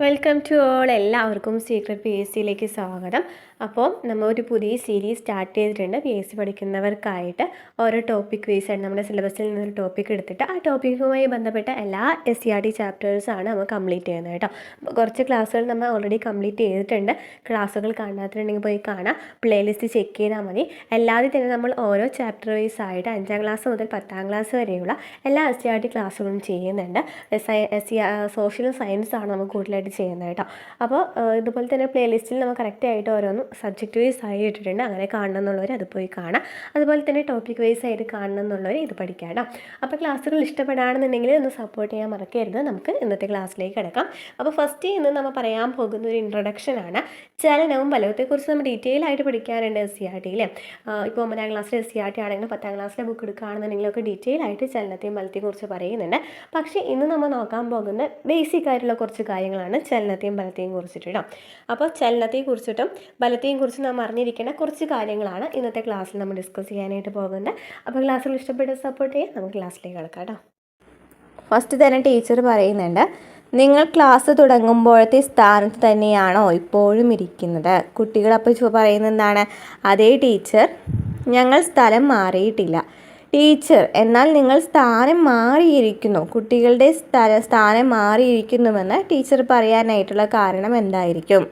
Welcome to all എല്ലാവർക്കും secret P S സിയിലേക്ക് സ്വാഗതം. അപ്പോൾ നമ്മൾ ഒരു പുതിയ സീരീസ് സ്റ്റാർട്ട് ചെയ്തിട്ടുണ്ട്. പി എസ് സി പഠിക്കുന്നവർക്കായിട്ട് ഓരോ ടോപ്പിക് ആയിട്ട് നമ്മുടെ സിലബസിൽ നിന്നൊരു ടോപ്പിക് എടുത്തിട്ട് ആ ടോപ്പിക്കുമായി ബന്ധപ്പെട്ട എല്ലാ എസ് സി ആർ ടി ചാപ്റ്റേഴ്സാണ് നമ്മൾ കംപ്ലീറ്റ് ചെയ്യുന്നത് കേട്ടോ. കുറച്ച് ക്ലാസ്സുകൾ നമ്മൾ ഓൾറെഡി കംപ്ലീറ്റ് ചെയ്തിട്ടുണ്ട്. ക്ലാസ്സുകൾ കാണാത്തിട്ടുണ്ടെങ്കിൽ പോയി കാണാം. പ്ലേലിസ്റ്റ് ചെക്ക് ചെയ്താൽ മതി. അല്ലാതെ തന്നെ നമ്മൾ ഓരോ ചാപ്റ്റർ വൈസ് ആയിട്ട് അഞ്ചാം ക്ലാസ് മുതൽ പത്താം ക്ലാസ് വരെയുള്ള എല്ലാ എസ് സി ആർ ടി ക്ലാസ്സുകളും ചെയ്യുന്നുണ്ട്. സോഷ്യൽ സയൻസ് ആണ് നമുക്ക് കൂടുതലായിട്ട് ചെയ്യുന്നത് കേട്ടോ. അപ്പോൾ ഇതുപോലെ തന്നെ പ്ലേലിസ്റ്റിൽ നമ്മൾ കറക്റ്റായിട്ട് ഓരോന്നും സബ്ജക്റ്റ് വൈസ് ആയി ഇട്ടിട്ടുണ്ട്. അങ്ങനെ കാണണം എന്നുള്ളവർ അത് പോയി കാണാം. അതുപോലെ തന്നെ ടോപ്പിക് വൈസ് ആയിട്ട് കാണണം എന്നുള്ളവർ ഇത് പഠിക്കാം കേട്ടോ. അപ്പോൾ ക്ലാസ്സുകൾ ഇഷ്ടപ്പെടുകയാണെന്നുണ്ടെങ്കിൽ ഒന്ന് സപ്പോർട്ട് ചെയ്യാൻ മറക്കരുത്. നമുക്ക് ഇന്നത്തെ ക്ലാസ്സിലേക്ക് കിടക്കാം. അപ്പോൾ ഫസ്റ്റ് ഇന്ന് നമ്മൾ പറയാൻ പോകുന്ന ഒരു ഇൻട്രൊഡക്ഷൻ ആണ്. ചലനവും ബലവത്തെക്കുറിച്ച് നമ്മൾ ഡീറ്റെയിൽ ആയിട്ട് പഠിക്കാറുണ്ട് എസ് സി ആർ ടിയിൽ ഇപ്പോൾ ഒമ്പതാം ക്ലാസ്സിലെ എസ് സി ആർ ടി ആണെങ്കിലും പത്താം ക്ലാസ്സിലെ ബുക്ക് എടുക്കുകയാണെന്നുണ്ടെങ്കിലൊക്കെ ഡീറ്റെയിൽ ആയിട്ട് ചലനത്തെയും ബലത്തെയും കുറിച്ച് പറയുന്നുണ്ട്. പക്ഷേ ഇന്ന് നമ്മൾ നോക്കാൻ പോകുന്ന ബേസിക് ആയിട്ടുള്ള കുറച്ച് കാര്യങ്ങളാണ്. ചലനത്തെയും ബലത്തെയും കുറിച്ചിട്ട് കേട്ടോ അപ്പോൾ ചലനത്തെ കുറിച്ചിട്ടും ബലത്തെയും കുറിച്ച് നാം അറിഞ്ഞിരിക്കേണ്ട കുറച്ച് കാര്യങ്ങളാണ് ഇന്നത്തെ ക്ലാസ്സിൽ നമ്മൾ ഡിസ്കസ് ചെയ്യാനായിട്ട് പോകുന്നത്. അപ്പോൾ ക്ലാസ്സിൽ ഇഷ്ടപ്പെട്ട് സപ്പോർട്ട് ചെയ്യാം നമുക്ക് ക്ലാസ്സിലേക്ക് കിടക്കാം കേട്ടോ ഫസ്റ്റ് തന്നെ ടീച്ചർ പറയുന്നുണ്ട് നിങ്ങൾ ക്ലാസ് തുടങ്ങുമ്പോഴത്തെ സ്ഥാനത്ത് തന്നെയാണോ ഇപ്പോഴും ഇരിക്കുന്നത്? കുട്ടികളപ്പോൾ പറയുന്നത് എന്താണ് അതേ ടീച്ചർ ഞങ്ങൾ സ്ഥലം മാറിയിട്ടില്ല. ടീച്ചർ എന്നാൽ നിങ്ങൾ സ്ഥാനം മാറിയിരിക്കുന്നു. കുട്ടികളുടെ സ്ഥല സ്ഥാനം മാറിയിരിക്കുന്നുവെന്ന് ടീച്ചർ പറയാനായിട്ടുള്ള കാരണം എന്തായിരിക്കും?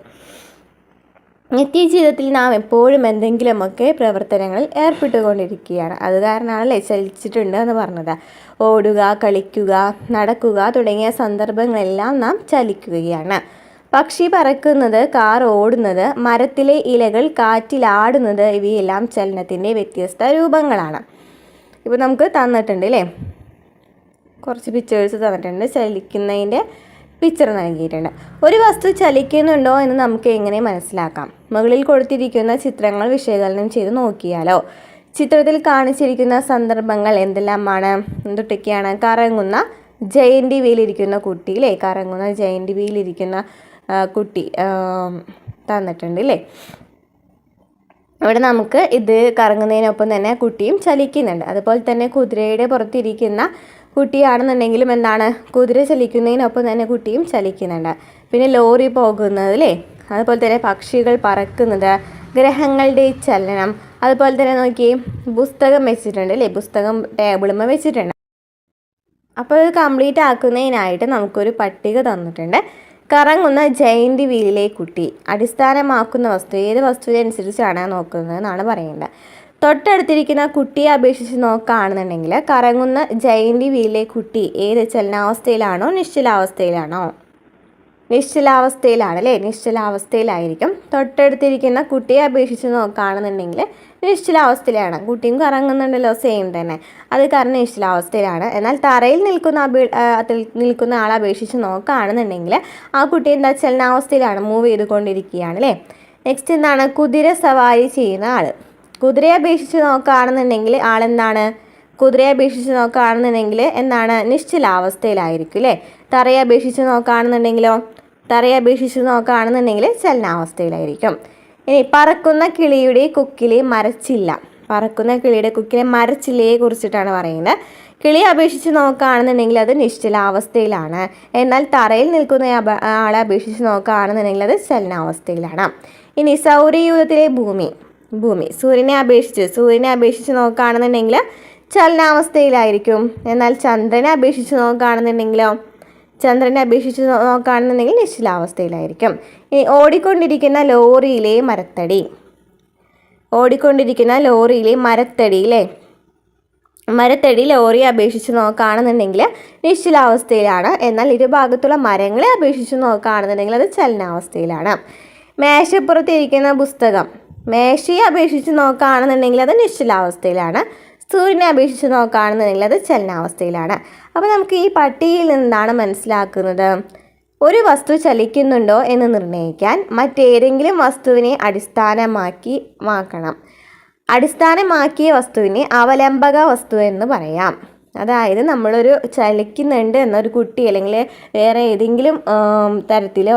നിത്യജീവിതത്തിൽ നാം എപ്പോഴും എന്തെങ്കിലുമൊക്കെ പ്രവർത്തനങ്ങളിൽ ഏർപ്പെട്ടുകൊണ്ടിരിക്കുകയാണ്. അത് കാരണമാണല്ലേ ചലിച്ചിട്ടുണ്ട് എന്ന് പറഞ്ഞത്. ഓടുക കളിക്കുക നടക്കുക തുടങ്ങിയ സന്ദർഭങ്ങളെല്ലാം നാം ചലിക്കുകയാണ്. പക്ഷി പറക്കുന്നത് കാർ ഓടുന്നത് മരത്തിലെ ഇലകൾ കാറ്റിലാടുന്നത് ഇവയെല്ലാം ചലനത്തിന്റെ വ്യത്യസ്ത രൂപങ്ങളാണ്. ഇപ്പോൾ നമുക്ക് തന്നിട്ടുണ്ട് അല്ലേ കുറച്ച് പിക്ചേഴ്സ് തന്നിട്ടുണ്ട്. ചലിക്കുന്നതിന്റെ പിക്ചർ നൽകിയിട്ടുണ്ട്. ഒരു വസ്തു ചലിക്കുന്നുണ്ടോ എന്ന് നമുക്ക് എങ്ങനെ മനസ്സിലാക്കാം? മുകളിൽ കൊടുത്തിരിക്കുന്ന ചിത്രങ്ങൾ വിശകലനം ചെയ്ത് നോക്കിയാലോ? ചിത്രത്തിൽ കാണിച്ചിരിക്കുന്ന സന്ദർഭങ്ങൾ എന്തെല്ലാമാണ്? എന്തൊട്ടൊക്കെയാണ് കറങ്ങുന്ന ജയന്റ് വീലിരിക്കുന്ന കുട്ടി അല്ലേ കറങ്ങുന്ന ജയന്റ് വീലിരിക്കുന്ന ആ, കുട്ടി തന്നിട്ടുണ്ട് അല്ലേ ഇവിടെ നമുക്ക് ഇത് കറങ്ങുന്നതിനൊപ്പം തന്നെ കുട്ടിയും ചലിക്കുന്നുണ്ട്. അതുപോലെ തന്നെ കുതിരയുടെ പുറത്തിരിക്കുന്ന കുട്ടിയാണെന്നുണ്ടെങ്കിലും എന്താണ് കുതിര ചലിക്കുന്നതിനൊപ്പം തന്നെ കുട്ടിയും ചലിക്കുന്നുണ്ട്. പിന്നെ ലോറി പോകുന്നത് അല്ലേ അതുപോലെ തന്നെ പക്ഷികൾ പറക്കുന്നത് ഗ്രഹങ്ങളുടെ ചലനം അതുപോലെ തന്നെ നോക്കി പുസ്തകം വെച്ചിട്ടുണ്ട് അല്ലേ പുസ്തകം ടേബിളുമ്മ വെച്ചിട്ടുണ്ട്. അപ്പോൾ ഇത് കംപ്ലീറ്റ് ആക്കുന്നതിനായിട്ട് നമുക്കൊരു പട്ടിക തന്നിട്ടുണ്ട്. കറങ്ങുന്ന ജയിന്റ് വീലിലെ കുട്ടി അടിസ്ഥാനമാക്കുന്ന വസ്തു ഏത് വസ്തുവിനെ വസ്തുവിനനുസരിച്ചാണ് നോക്കുന്നത് എന്നാണ് പറയേണ്ടത്. തൊട്ടടുത്തിരിക്കുന്ന കുട്ടിയെ അപേക്ഷിച്ച് നോക്കുകയാണെന്നുണ്ടെങ്കിൽ കറങ്ങുന്ന ജയിന്റ് വീലിലെ കുട്ടി ഏത് ചലനാവസ്ഥയിലാണോ? നിശ്ചലാവസ്ഥയിലാണോ? നിശ്ചലാവസ്ഥയിലാണ് അല്ലേ? നിശ്ചലാവസ്ഥയിലായിരിക്കും. തൊട്ടടുത്തിരിക്കുന്ന കുട്ടിയെ അപേക്ഷിച്ച് നോക്കുകയാണെന്നുണ്ടെങ്കിൽ നിശ്ചലാവസ്ഥയിലാണ്. കുട്ടിയും കറങ്ങുന്നുണ്ടല്ലോ സെയിം തന്നെ. അത് കാരണം നിശ്ചലാവസ്ഥയിലാണ്. എന്നാൽ തറയിൽ നിൽക്കുന്ന അപേ നിൽക്കുന്ന ആളെ അപേക്ഷിച്ച് നോക്കുകയാണെന്നുണ്ടെങ്കിൽ ആ കുട്ടി എന്താ ചലനാവസ്ഥയിലാണ് മൂവ് ചെയ്തുകൊണ്ടിരിക്കുകയാണ് അല്ലേ? നെക്സ്റ്റ് എന്താണ്? കുതിര സവാരി ചെയ്യുന്ന ആൾ കുതിരയെ അപേക്ഷിച്ച് നോക്കുകയാണെന്നുണ്ടെങ്കിൽ ആളെന്താണ്? കുതിരയെ അപേക്ഷിച്ച് നോക്കുകയാണെന്നുണ്ടെങ്കിൽ എന്താണ്? നിശ്ചലാവസ്ഥയിലായിരിക്കും അല്ലേ? തറയെ അപേക്ഷിച്ച് നോക്കുകയാണെന്നുണ്ടെങ്കിലോ? തറയെ അപേക്ഷിച്ച് നോക്കുകയാണെന്നുണ്ടെങ്കിൽ ചലനാവസ്ഥയിലായിരിക്കും. ഇനി പറക്കുന്ന കിളിയുടെ കുക്കിലെ മരച്ചില്ല. പറക്കുന്ന കിളിയുടെ കുക്കിലെ മരച്ചില്ലയെ കുറിച്ചിട്ടാണ് പറയുന്നത്. കിളി അപേക്ഷിച്ച് നോക്കുകയാണെന്നുണ്ടെങ്കിൽ അത് നിശ്ചലാവസ്ഥയിലാണ്. എന്നാൽ തറയിൽ നിൽക്കുന്ന ആളെ അപേക്ഷിച്ച് നോക്കുകയാണെന്നുണ്ടെങ്കിൽ അത് ചലനാവസ്ഥയിലാണ്. ഇനി സൗരയൂഥത്തിലെ ഭൂമി. ഭൂമി. സൂര്യനെ അപേക്ഷിച്ച്. സൂര്യനെ അപേക്ഷിച്ച് നോക്കുകയാണെന്നുണ്ടെങ്കിൽ ചലനാവസ്ഥയിലായിരിക്കും. എന്നാൽ ചന്ദ്രനെ അപേക്ഷിച്ച് നോക്കുകയാണെന്നുണ്ടെങ്കിലോ ചന്ദ്രനെ അപേക്ഷിച്ച് നോക്കുകയാണെന്നുണ്ടെങ്കിൽ നിശ്ചലാവസ്ഥയിലായിരിക്കും ഇനി ഓടിക്കൊണ്ടിരിക്കുന്ന ലോറിയിലെ മരത്തടി. ഓടിക്കൊണ്ടിരിക്കുന്ന ലോറിയിലെ മരത്തടി അല്ലേ മരത്തടി ലോറിയെ അപേക്ഷിച്ച് നോക്കുകയാണെന്നുണ്ടെങ്കിൽ നിശ്ചലാവസ്ഥയിലാണ് എന്നാൽ ഇരുഭാഗത്തുള്ള മരങ്ങളെ അപേക്ഷിച്ച് നോക്കുകയാണെന്നുണ്ടെങ്കിൽ അത് ചലനാവസ്ഥയിലാണ്. മേശപ്പുറത്തിരിക്കുന്ന പുസ്തകം. മേശയെ അപേക്ഷിച്ച് നോക്കുകയാണെന്നുണ്ടെങ്കിൽ അത് നിശ്ചലാവസ്ഥയിലാണ് സൂര്യനെ അപേക്ഷിച്ച് നോക്കുകയാണെന്നുണ്ടെങ്കിൽ അത് ചലനാവസ്ഥയിലാണ്. അപ്പോൾ നമുക്ക് ഈ പട്ടിയിൽ നിന്നാണ് മനസ്സിലാക്കുന്നത്. ഒരു വസ്തു ചലിക്കുന്നുണ്ടോ എന്ന് നിർണയിക്കാൻ മറ്റേതെങ്കിലും വസ്തുവിനെ അടിസ്ഥാനമാക്കി മാക്കണം അടിസ്ഥാനമാക്കിയ വസ്തുവിനെ അവലംബക വസ്തു എന്ന് പറയാം. അതായത് നമ്മളൊരു ചലിക്കുന്നുണ്ട് എന്നൊരു കുട്ടി അല്ലെങ്കിൽ വേറെ ഏതെങ്കിലും തരത്തിലെ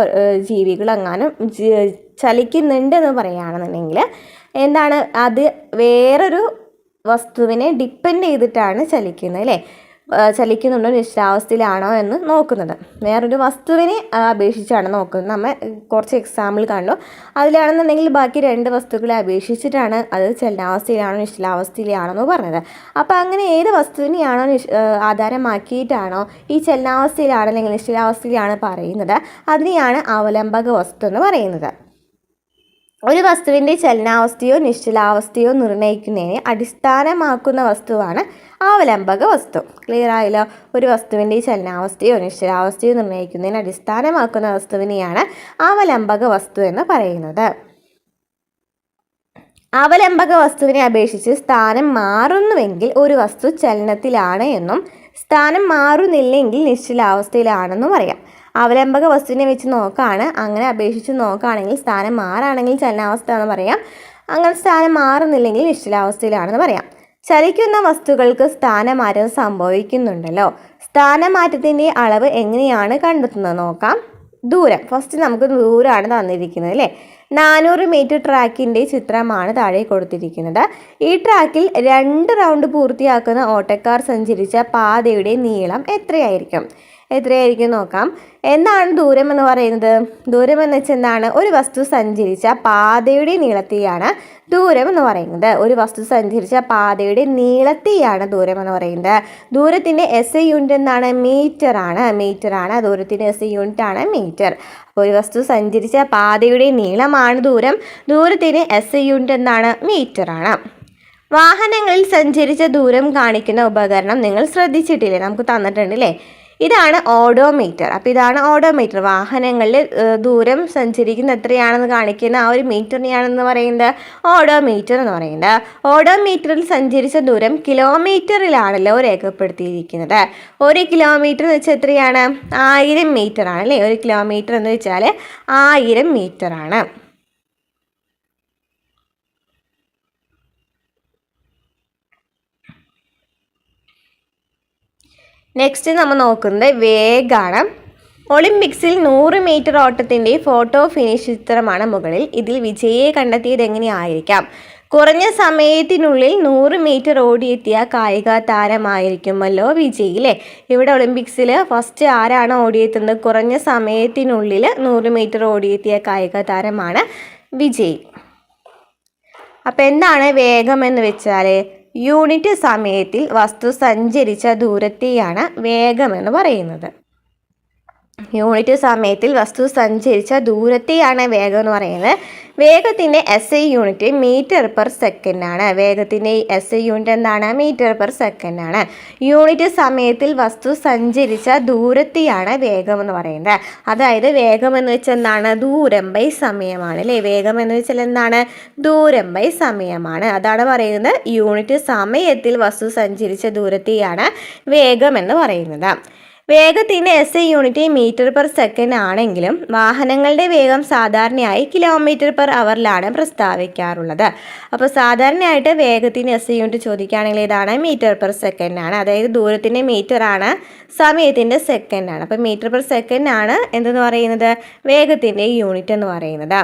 ജീവികളെങ്ങാനും ചലിക്കുന്നുണ്ട് എന്ന് പറയുകയാണെന്നുണ്ടെങ്കിൽ എന്താണ്? അത് വേറൊരു വസ്തുവിനെ ഡിപ്പെൻഡ് ചെയ്തിട്ടാണ് ചലിക്കുന്നത് അല്ലേ? ചലിക്കുന്നുണ്ടോ നിശ്ചലാവസ്ഥയിലാണോ എന്ന് നോക്കുന്നത്. വേറൊരു വസ്തുവിനെ അപേക്ഷിച്ചാണ് നോക്കുന്നത്. നമ്മൾ കുറച്ച് എക്സാമ്പിൾ കണ്ടു. അതിലാണെന്നുണ്ടെങ്കിൽ ബാക്കി രണ്ട് വസ്തുക്കളെ അപേക്ഷിച്ചിട്ടാണ് അത് ചലനാവസ്ഥയിലാണോ നിശ്ചലാവസ്ഥയിലാണോ എന്ന് പറഞ്ഞത്. അപ്പോൾ അങ്ങനെ ഏത് വസ്തുവിനെയാണോ ആധാരമാക്കിയിട്ടാണോ ഈ ചലനാവസ്ഥയിലാണ് അല്ലെങ്കിൽ നിശ്ചലാവസ്ഥയിലാണ് പറയുന്നത് അതിനെയാണ് അവലംബക വസ്തു എന്ന് പറയുന്നത്. ഒരു വസ്തുവിന്റെ ചലനാവസ്ഥയോ നിശ്ചലാവസ്ഥയോ നിർണയിക്കുന്നതിനെ അടിസ്ഥാനമാക്കുന്ന വസ്തുവാണ് അവലംബക വസ്തു. ക്ലിയർ ആയല്ലോ? ഒരു വസ്തുവിന്റെ ചലനാവസ്ഥയോ നിശ്ചലാവസ്ഥയോ നിർണയിക്കുന്നതിന് അടിസ്ഥാനമാക്കുന്ന വസ്തുവിനെയാണ് അവലംബക വസ്തു എന്ന് പറയുന്നത്. അവലംബക വസ്തുവിനെ അപേക്ഷിച്ച് സ്ഥാനം മാറുന്നുവെങ്കിൽ ഒരു വസ്തു ചലനത്തിലാണ് എന്നും സ്ഥാനം മാറുന്നില്ലെങ്കിൽ നിശ്ചലാവസ്ഥയിലാണെന്നും പറയാം അവലംബക വസ്തുവിനെ വെച്ച് നോക്കാണ് അങ്ങനെ അപേക്ഷിച്ച് നോക്കുകയാണെങ്കിൽ സ്ഥാനം മാറാണെങ്കിൽ ചലനാവസ്ഥ എന്ന് പറയാം. അങ്ങനെ സ്ഥാനം മാറുന്നില്ലെങ്കിൽ നിശ്ചലാവസ്ഥയിലാണെന്ന് പറയാം. ചലിക്കുന്ന വസ്തുക്കൾക്ക് സ്ഥാനമാറ്റം സംഭവിക്കുന്നുണ്ടല്ലോ. സ്ഥാനമാറ്റത്തിന്റെ അളവ് എങ്ങനെയാണ് കണ്ടെത്തുന്നത് നോക്കാം. ദൂരം. ഫസ്റ്റ് നമുക്ക് ദൂരമാണ് തന്നിരിക്കുന്നത് അല്ലേ? നാനൂറ് മീറ്റർ ട്രാക്കിന്റെ ചിത്രമാണ് താഴെ കൊടുത്തിരിക്കുന്നത്. ഈ ട്രാക്കിൽ രണ്ട് റൗണ്ട് പൂർത്തിയാക്കുന്ന ഓട്ടക്കാർ സഞ്ചരിച്ച പാതയുടെ നീളം എത്രയായിരിക്കും? എത്രയായിരിക്കും നോക്കാം. എന്താണ് ദൂരം എന്ന് പറയുന്നത്? ദൂരം എന്ന് വെച്ചാൽ എന്താണ്? ഒരു വസ്തു സഞ്ചരിച്ച പാതയുടെ നീളത്തെയാണ് ദൂരം എന്ന് പറയുന്നത്. ഒരു വസ്തു സഞ്ചരിച്ച പാതയുടെ നീളത്തെയാണ് ദൂരം എന്ന് പറയുന്നത്. ദൂരത്തിന്റെ എസ് ഐ യൂണിറ്റ് എന്താണ്? മീറ്റർ ആണ്. മീറ്റർ ആണ്. ദൂരത്തിന്റെ എസ് ഐ യൂണിറ്റ് ആണ് മീറ്റർ അപ്പോൾ ഒരു വസ്തു സഞ്ചരിച്ച പാതയുടെ നീളമാണ് ദൂരം. ദൂരത്തിന് എസ് ഐ യൂണിറ്റ് എന്താണ്? മീറ്റർ ആണ്. വാഹനങ്ങളിൽ സഞ്ചരിച്ച ദൂരം കാണിക്കുന്ന ഉപകരണം നിങ്ങൾ ശ്രദ്ധിച്ചിട്ടില്ലേ? നമുക്ക് തന്നിട്ടുണ്ട് അല്ലേ ഇതാണ് ഓഡോമീറ്റർ. അപ്പോൾ ഇതാണ് ഓഡോമീറ്റർ. വാഹനങ്ങളിൽ ദൂരം സഞ്ചരിക്കുന്ന എത്രയാണെന്ന് കാണിക്കുന്ന ആ ഒരു മീറ്ററിനെയാണെന്ന് പറയുന്നത് ഓഡോമീറ്റർ എന്ന് പറയുന്നത്. ഓഡോമീറ്ററിൽ സഞ്ചരിച്ച ദൂരം കിലോമീറ്ററിലാണല്ലോ രേഖപ്പെടുത്തിയിരിക്കുന്നത്. ഒരു കിലോമീറ്റർ എന്ന് വെച്ചാൽ എത്രയാണ്? ആയിരം മീറ്റർ ആണ് അല്ലേ? ഒരു കിലോമീറ്റർ എന്ന് വെച്ചാൽ ആയിരം മീറ്റർ ആണ് നെക്സ്റ്റ് നമ്മൾ നോക്കുന്നത് വേഗാണ്. ഒളിമ്പിക്സിൽ നൂറ് മീറ്റർ ഓട്ടത്തിന്റെ ഫോട്ടോ ഫിനിഷ് ചിത്രമാണ് മുകളിൽ. ഇതിൽ വിജയിയെ കണ്ടെത്തിയത് എങ്ങനെയായിരിക്കാം? കുറഞ്ഞ സമയത്തിനുള്ളിൽ നൂറ് മീറ്റർ ഓടിയെത്തിയ കായിക താരമായിരിക്കുമല്ലോ വിജയി അല്ലേ ഇവിടെ ഒളിമ്പിക്സിൽ ഫസ്റ്റ് ആരാണ് ഓടിയെത്തുന്നത്? കുറഞ്ഞ സമയത്തിനുള്ളിൽ നൂറ് മീറ്റർ ഓടിയെത്തിയ കായിക താരമാണ് വിജയ്. അപ്പം എന്താണ് വേഗം എന്ന് വെച്ചാൽ യൂണിറ്റ് സമയത്തിൽ വസ്തു സഞ്ചരിച്ച ദൂരത്തെയാണ് വേഗമെന്ന് പറയുന്നത്. യൂണിറ്റ് സമയത്തിൽ വസ്തു സഞ്ചരിച്ച ദൂരത്തെയാണ് വേഗം എന്ന് പറയുന്നത്. വേഗത്തിന്റെ S I unit metre per second ആണ്. വേഗത്തിന്റെ എസ് ഐ യൂണിറ്റ് എന്താണ്? മീറ്റർ പെർ സെക്കൻഡ് ആണ്. യൂണിറ്റ് സമയത്തിൽ വസ്തു സഞ്ചരിച്ച ദൂരത്തെയാണ് വേഗം എന്ന് പറയുന്നത്. അതായത് വേഗം എന്ന് വെച്ചാൽ എന്താണ്? ദൂരം ബൈ സമയമാണ് അല്ലേ? വേഗം എന്ന് വെച്ചാൽ എന്താണ്? ദൂരം ബൈ സമയമാണ്. അതാണ് പറയുന്നത്. യൂണിറ്റ് സമയത്തിൽ വസ്തു സഞ്ചരിച്ച ദൂരത്തെയാണ് വേഗം എന്ന് പറയുന്നത്. വേഗത്തിന്റെ S I unit metre per second ആണെങ്കിലും വാഹനങ്ങളുടെ വേഗം സാധാരണയായി കിലോമീറ്റർ പെർ അവറിലാണ് പ്രസ്താവിക്കാറുള്ളത്. അപ്പോൾ സാധാരണയായിട്ട് വേഗത്തിന്റെ എസ് ഐ യൂണിറ്റ് ചോദിക്കുകയാണെങ്കിൽ ഇതാണ് മീറ്റർ പെർ സെക്കൻഡ് ആണ്. അതായത് ദൂരത്തിന്റെ മീറ്റർ ആണ് സമയത്തിന്റെ സെക്കൻഡ് ആണ്. അപ്പോൾ മീറ്റർ പെർ സെക്കൻഡ് ആണ് എന്തെന്ന് പറയുന്നത്? വേഗത്തിന്റെ യൂണിറ്റ് എന്ന് പറയുന്നത്.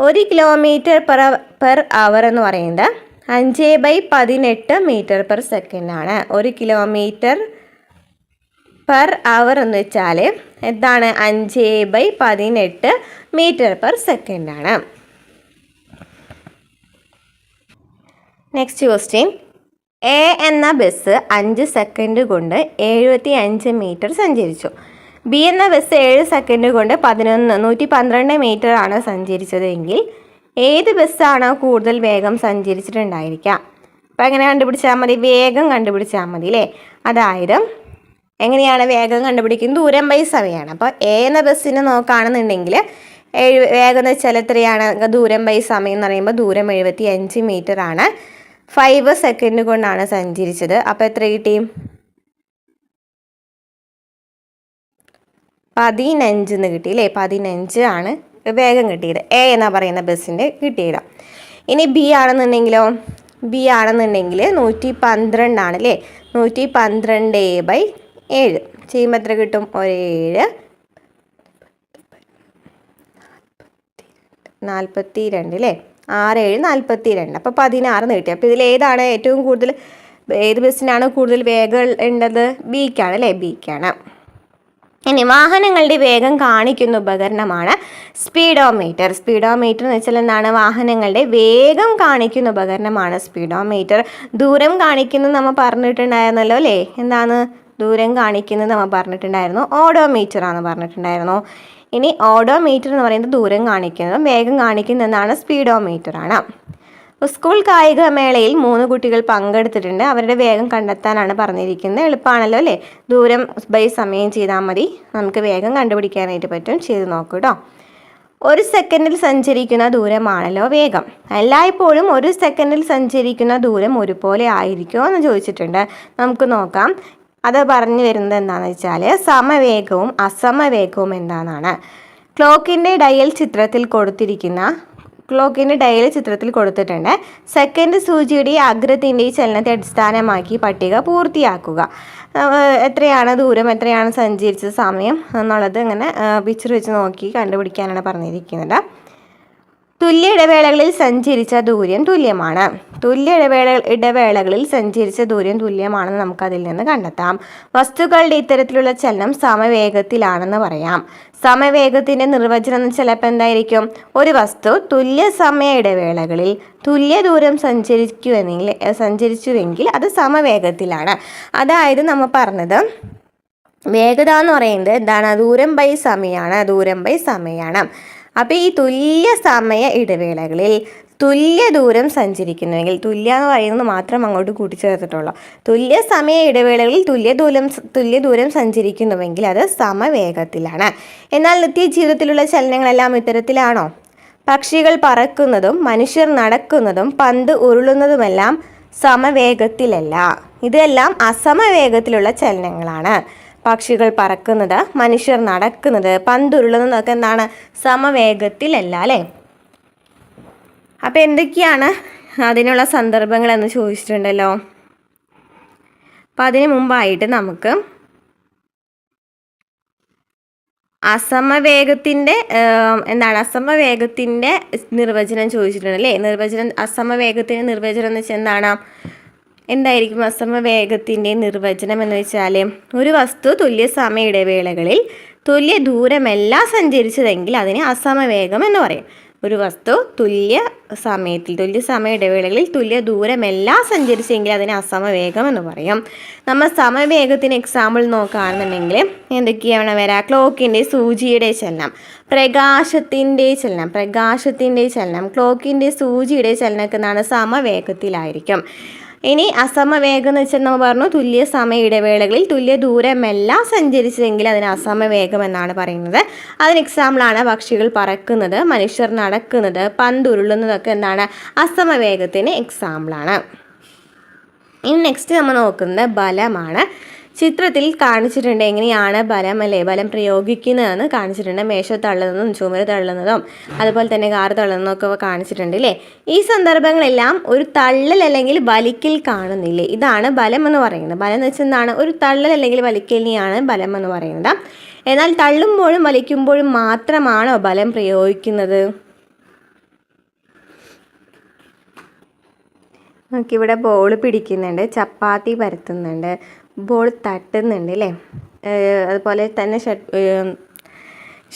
ഒരു കിലോമീറ്റർ പെർ പെർ അവർ എന്ന് പറയുന്നത് അഞ്ച് ബൈ പതിനെട്ട് മീറ്റർ പെർ സെക്കൻഡ് ആണ്. ഒരു കിലോമീറ്റർ പെർ അവർ എന്ന് വെച്ചാൽ എന്താണ് അഞ്ച് ബൈ പതിനെട്ട് മീറ്റർ പെർ സെക്കൻഡ് ആണ്. നെക്സ്റ്റ് ക്വസ്റ്റ്യൻ എ എന്ന ബസ് അഞ്ച് സെക്കൻഡ് കൊണ്ട് എഴുപത്തി അഞ്ച് മീറ്റർ സഞ്ചരിച്ചു. ബി എന്ന ബസ് ഏഴ് സെക്കൻഡ് കൊണ്ട് പതിനൊന്ന് നൂറ്റി പന്ത്രണ്ട് മീറ്റർ ആണ് സഞ്ചരിച്ചതെങ്കിൽ ഏത് ബസ്സാണ് കൂടുതൽ വേഗം സഞ്ചരിച്ചിട്ടുണ്ടായിരിക്കുക അപ്പോൾ എങ്ങനെ കണ്ടുപിടിച്ചാൽ മതി? വേഗം കണ്ടുപിടിച്ചാൽ മതി അല്ലേ അതായത് എങ്ങനെയാണ് വേഗം കണ്ടുപിടിക്കുന്നത്? ദൂരം ബൈ സമയമാണ് അപ്പോൾ എ എന്ന ബസ്സിന് നോക്കുകയാണെന്നുണ്ടെങ്കിൽ എഴു വേഗം എന്ന് വെച്ചാൽ എത്രയാണ്? ദൂരം ബൈ സമയം എന്ന് പറയുമ്പോൾ ദൂരം എഴുപത്തി അഞ്ച് മീറ്റർ ആണ്. ഫൈവ് സെക്കൻഡ് കൊണ്ടാണ് സഞ്ചരിച്ചത്. അപ്പോൾ എത്ര കിട്ടി? പതിനഞ്ച് എന്ന് കിട്ടി അല്ലേ? പതിനഞ്ച് ആണ് വേഗം കിട്ടിയത്. എ എന്നാ പറയുന്ന ബസ്സിന്റെ കിട്ടിയത്. ഇനി ബി ആണെന്നുണ്ടെങ്കിലോ? ബി ആണെന്നുണ്ടെങ്കിൽ നൂറ്റി പന്ത്രണ്ടാണ് അല്ലേ? നൂറ്റി പന്ത്രണ്ട് എ ബൈ ഏഴ്. ചെയ്യുമ്പോൾ എത്ര കിട്ടും? ഒരു ഏഴ്. നാൽപ്പത്തി രണ്ട് അല്ലേ ആറ് ഏഴ് നാൽപ്പത്തി രണ്ട് അപ്പോൾ പതിനാറ് നീട്ടി അപ്പോൾ ഇതിൽ ഏതാണ് ഏറ്റവും കൂടുതൽ ഏത് ബസ്സിനാണ് കൂടുതൽ വേഗം ഉള്ളത്? ബിക്കാണ് അല്ലേ ബിക്കാണ് ഇനി വാഹനങ്ങളുടെ വേഗം കാണിക്കുന്ന ഉപകരണമാണ് സ്പീഡോമീറ്റർ. സ്പീഡോമീറ്റർ എന്ന് വെച്ചാൽ എന്താണ്? വാഹനങ്ങളുടെ വേഗം കാണിക്കുന്ന ഉപകരണമാണ് സ്പീഡോമീറ്റർ. ദൂരം കാണിക്കുന്നത് നമ്മൾ പറഞ്ഞിട്ടുണ്ടായിരുന്നല്ലോ അല്ലേ എന്താണ്? ദൂരം കാണിക്കുന്നത് നമ്മൾ പറഞ്ഞിട്ടുണ്ടായിരുന്നു. ഓഡോമീറ്റർ ആണെന്ന് പറഞ്ഞിട്ടുണ്ടായിരുന്നു. ഇനി ഓഡോമീറ്റർ എന്ന് പറയുന്നത് ദൂരം കാണിക്കുന്നതും വേഗം കാണിക്കുന്നതെന്നാണ് സ്പീഡോമീറ്റർ ആണ് സ്കൂൾ കായിക മേളയിൽ മൂന്ന് കുട്ടികൾ പങ്കെടുത്തിട്ടുണ്ട്. അവരുടെ വേഗം കണ്ടെത്താനാണ് പറഞ്ഞിരിക്കുന്നത്. എളുപ്പമാണല്ലോ അല്ലേ? ദൂരം ബൈ സമയം ചെയ്താൽ മതി. നമുക്ക് വേഗം കണ്ടുപിടിക്കാനായിട്ട് പറ്റും. ചെയ്ത് നോക്കൂ കേട്ടോ ഒരു സെക്കൻഡിൽ സഞ്ചരിക്കുന്ന ദൂരമാണല്ലോ വേഗം. എല്ലായ്പ്പോഴും ഒരു സെക്കൻഡിൽ സഞ്ചരിക്കുന്ന ദൂരം ഒരുപോലെ ആയിരിക്കുമോ എന്ന് ചോദിച്ചിട്ടുണ്ട്. നമുക്ക് നോക്കാം. അത് പറഞ്ഞു വരുന്നത് എന്താണെന്ന് വെച്ചാൽ സമവേഗവും അസമവേഗവും എന്താണെന്നാണ് ക്ലോക്കിന്റെ ഡയൽ ചിത്രത്തിൽ കൊടുത്തിരിക്കുന്ന ക്ലോക്കിന്റെ ഡയൽ ചിത്രത്തിൽ കൊടുത്തിട്ടുണ്ട്. സെക്കൻഡ് സൂചിയുടെ അഗ്രത്തിന്റെ ചലനത്തെ അടിസ്ഥാനമാക്കി പട്ടിക പൂർത്തിയാക്കുക. എത്രയാണ് ദൂരം എത്രയാണ് സഞ്ചരിച്ച സമയം എന്നുള്ളത് ഇങ്ങനെ പിക്ചർ വെച്ച് നോക്കി കണ്ടുപിടിക്കാനാണ് പറഞ്ഞിരിക്കുന്നത്. തുല്യ ഇടവേളകളിൽ സഞ്ചരിച്ച ദൂരം തുല്യമാണ്. തുല്യ ഇടവേള ഇടവേളകളിൽ സഞ്ചരിച്ച ദൂരം തുല്യമാണെന്ന് നമുക്ക് അതിൽ നിന്ന് കണ്ടെത്താം. വസ്തുക്കളുടെ ഇത്തരത്തിലുള്ള ചലനം സമവേഗത്തിലാണെന്ന് പറയാം. സമവേഗത്തിന്റെ നിർവചനം ചിലപ്പോൾ എന്തായിരിക്കും? ഒരു വസ്തു തുല്യ സമയ ഇടവേളകളിൽ തുല്യ ദൂരം സഞ്ചരിക്കുമെങ്കിൽ സഞ്ചരിച്ചുവെങ്കിൽ അത് സമവേഗത്തിലാണ്. അതായത് നമ്മൾ പറഞ്ഞത് വേഗത എന്ന് പറയുന്നത് എന്താണ്? ദൂരം ബൈ സമയമാണ്. ദൂരം ബൈ സമയമാണ്. അപ്പോൾ ഈ തുല്യ സമയ ഇടവേളകളിൽ തുല്യ ദൂരം സഞ്ചരിക്കുന്നുവെങ്കിൽ തുല്യ എന്ന് പറയുന്നത് മാത്രം അങ്ങോട്ട് കൂട്ടിച്ചേർത്തിട്ടുള്ളൂ. തുല്യ സമയ ഇടവേളകളിൽ തുല്യ ദൂരം തുല്യ ദൂരം സഞ്ചരിക്കുന്നുവെങ്കിൽ അത് സമവേഗത്തിലാണ്. എന്നാൽ നിത്യജീവിതത്തിലുള്ള ചലനങ്ങളെല്ലാം ഇത്തരത്തിലാണോ? പക്ഷികൾ പറക്കുന്നതും മനുഷ്യർ നടക്കുന്നതും പന്ത് ഉരുളുന്നതുമെല്ലാം സമവേഗത്തിലല്ല. ഇതെല്ലാം അസമവേഗത്തിലുള്ള ചലനങ്ങളാണ്. പക്ഷികൾ പറക്കുന്നത് മനുഷ്യർ നടക്കുന്നത് പന്തുരുളുന്നതൊക്കെ എന്താണ് സമവേഗത്തിലല്ല അല്ലേ? അപ്പം എന്തൊക്കെയാണ് അതിനുള്ള സന്ദർഭങ്ങളെന്ന് ചോദിച്ചിട്ടുണ്ടല്ലോ. അപ്പം അതിനു മുമ്പായിട്ട് നമുക്ക് അസമവേഗത്തിന്റെ എന്താണ് അസമവേഗത്തിന്റെ നിർവചനം ചോദിച്ചിട്ടുണ്ട് അല്ലേ? നിർവചനം അസമവേഗത്തിന്റെ നിർവചനം എന്ന് വെച്ചാൽ എന്താണ്? എന്തായിരിക്കും അസമവേഗത്തിന്റെ നിർവചനം എന്ന് വെച്ചാൽ ഒരു വസ്തു തുല്യ സമയ ഇടവേളകളിൽ തുല്യ ദൂരമല്ല സഞ്ചരിച്ചതെങ്കിൽ അതിനെ അസമവേഗം എന്ന് പറയും. ഒരു വസ്തു തുല്യ സമയത്തിൽ തുല്യ സമയ ഇടവേളകളിൽ തുല്യ ദൂരമല്ല സഞ്ചരിച്ചെങ്കിൽ അതിനെ അസമവേഗം എന്ന് പറയും. നമ്മൾ സമവേഗത്തിന് എക്സാമ്പിൾ നോക്കുകയാണെന്നുണ്ടെങ്കിൽ എന്തൊക്കെയാണ് വരാ? ക്ലോക്കിന്റെ സൂചിയുടെ ചലനം പ്രകാശത്തിന്റെ ചലനം പ്രകാശത്തിന്റെ ചലനം ക്ലോക്കിന്റെ സൂചിയുടെ ചലനമൊക്കെ എന്താണ്? സമവേഗത്തിലായിരിക്കും. ഇനി അസമവേഗം എന്ന് വെച്ചാൽ നമ്മൾ പറഞ്ഞു തുല്യ സമയ ഇടവേളകളിൽ തുല്യ ദൂരമെല്ലാം സഞ്ചരിച്ചതെങ്കിൽ അതിന് അസമവേഗം എന്നാണ് പറയുന്നത്. അതിന് എക്സാമ്പിളാണ് പക്ഷികൾ പറക്കുന്നത് മനുഷ്യർ നടക്കുന്നത് പന്തുരുളുന്നതൊക്കെ എന്താണ്? അസമവേഗത്തിന് എക്സാമ്പിളാണ് ഇനി നെക്സ്റ്റ് നമ്മൾ നോക്കുന്നത് ബലമാണ്. ചിത്രത്തിൽ കാണിച്ചിട്ടുണ്ട് എങ്ങനെയാണ് ബലം അല്ലേ? ബലം പ്രയോഗിക്കുന്നതെന്ന് കാണിച്ചിട്ടുണ്ട്. മേശ തള്ളുന്നതും ചുമര് തള്ളുന്നതും അതുപോലെ തന്നെ കാർ തള്ളുന്നതും ഒക്കെ കാണിച്ചിട്ടുണ്ട് അല്ലേ ഈ സന്ദർഭങ്ങളെല്ലാം ഒരു തള്ളൽ അല്ലെങ്കിൽ വലിക്കൽ കാണുന്നില്ലേ? ഇതാണ് ബലം എന്ന് പറയുന്നത്. ബലം എന്ന് വെച്ചാൽ എന്താണ്? ഒരു തള്ളൽ അല്ലെങ്കിൽ വലിക്കലിനെയാണ് ബലം എന്ന് പറയുന്നത്. എന്നാൽ തള്ളുമ്പോഴും വലിക്കുമ്പോഴും മാത്രമാണോ ബലം പ്രയോഗിക്കുന്നത്? നമുക്കിവിടെ ബോൾ പിടിക്കുന്നുണ്ട് ചപ്പാത്തി പരത്തുന്നുണ്ട്. ബോൾ തട്ടുന്നുണ്ട് അല്ലേ അതുപോലെ തന്നെ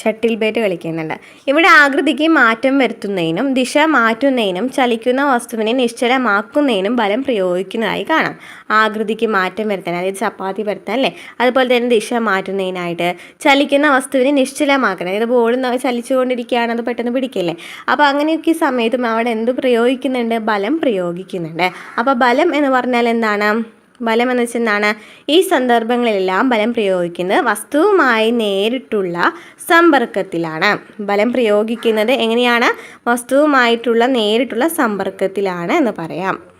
ഷട്ടിൽ ബാറ്റ് കളിക്കുന്നുണ്ട്. ഇവിടെ ആകൃതിക്ക് മാറ്റം വരുത്തുന്നതിനും ദിശ മാറ്റുന്നതിനും ചലിക്കുന്ന വസ്തുവിനെ നിശ്ചലമാക്കുന്നതിനും ബലം പ്രയോഗിക്കുന്നതായി കാണാം. ആകൃതിക്ക് മാറ്റം വരുത്താൻ അതായത് ചപ്പാത്തി പരത്താൻ അല്ലേ അതുപോലെ തന്നെ ദിശ മാറ്റുന്നതിനായിട്ട് ചലിക്കുന്ന വസ്തുവിനെ നിശ്ചലമാക്കണം. അതായത് ബോൾ ചലിച്ചുകൊണ്ടിരിക്കുകയാണ് അത് പെട്ടെന്ന് പിടിക്കില്ലേ? അപ്പോൾ അങ്ങനെയൊക്കെ സമയത്തും അവിടെ എന്ത് പ്രയോഗിക്കുന്നുണ്ട്? ബലം പ്രയോഗിക്കുന്നുണ്ട്. അപ്പോൾ ബലം എന്ന് പറഞ്ഞാൽ എന്താണ്? ബലം എന്ന് ഈ സന്ദർഭങ്ങളിലെല്ലാം ബലം പ്രയോഗിക്കുന്നത്. വസ്തുവുമായി നേരിട്ടുള്ള സമ്പർക്കത്തിലാണ്. ബലം പ്രയോഗിക്കുന്നത് എങ്ങനെയാണ്? വസ്തുവുമായിട്ടുള്ള നേരിട്ടുള്ള സമ്പർക്കത്തിലാണ് എന്ന് പറയാം.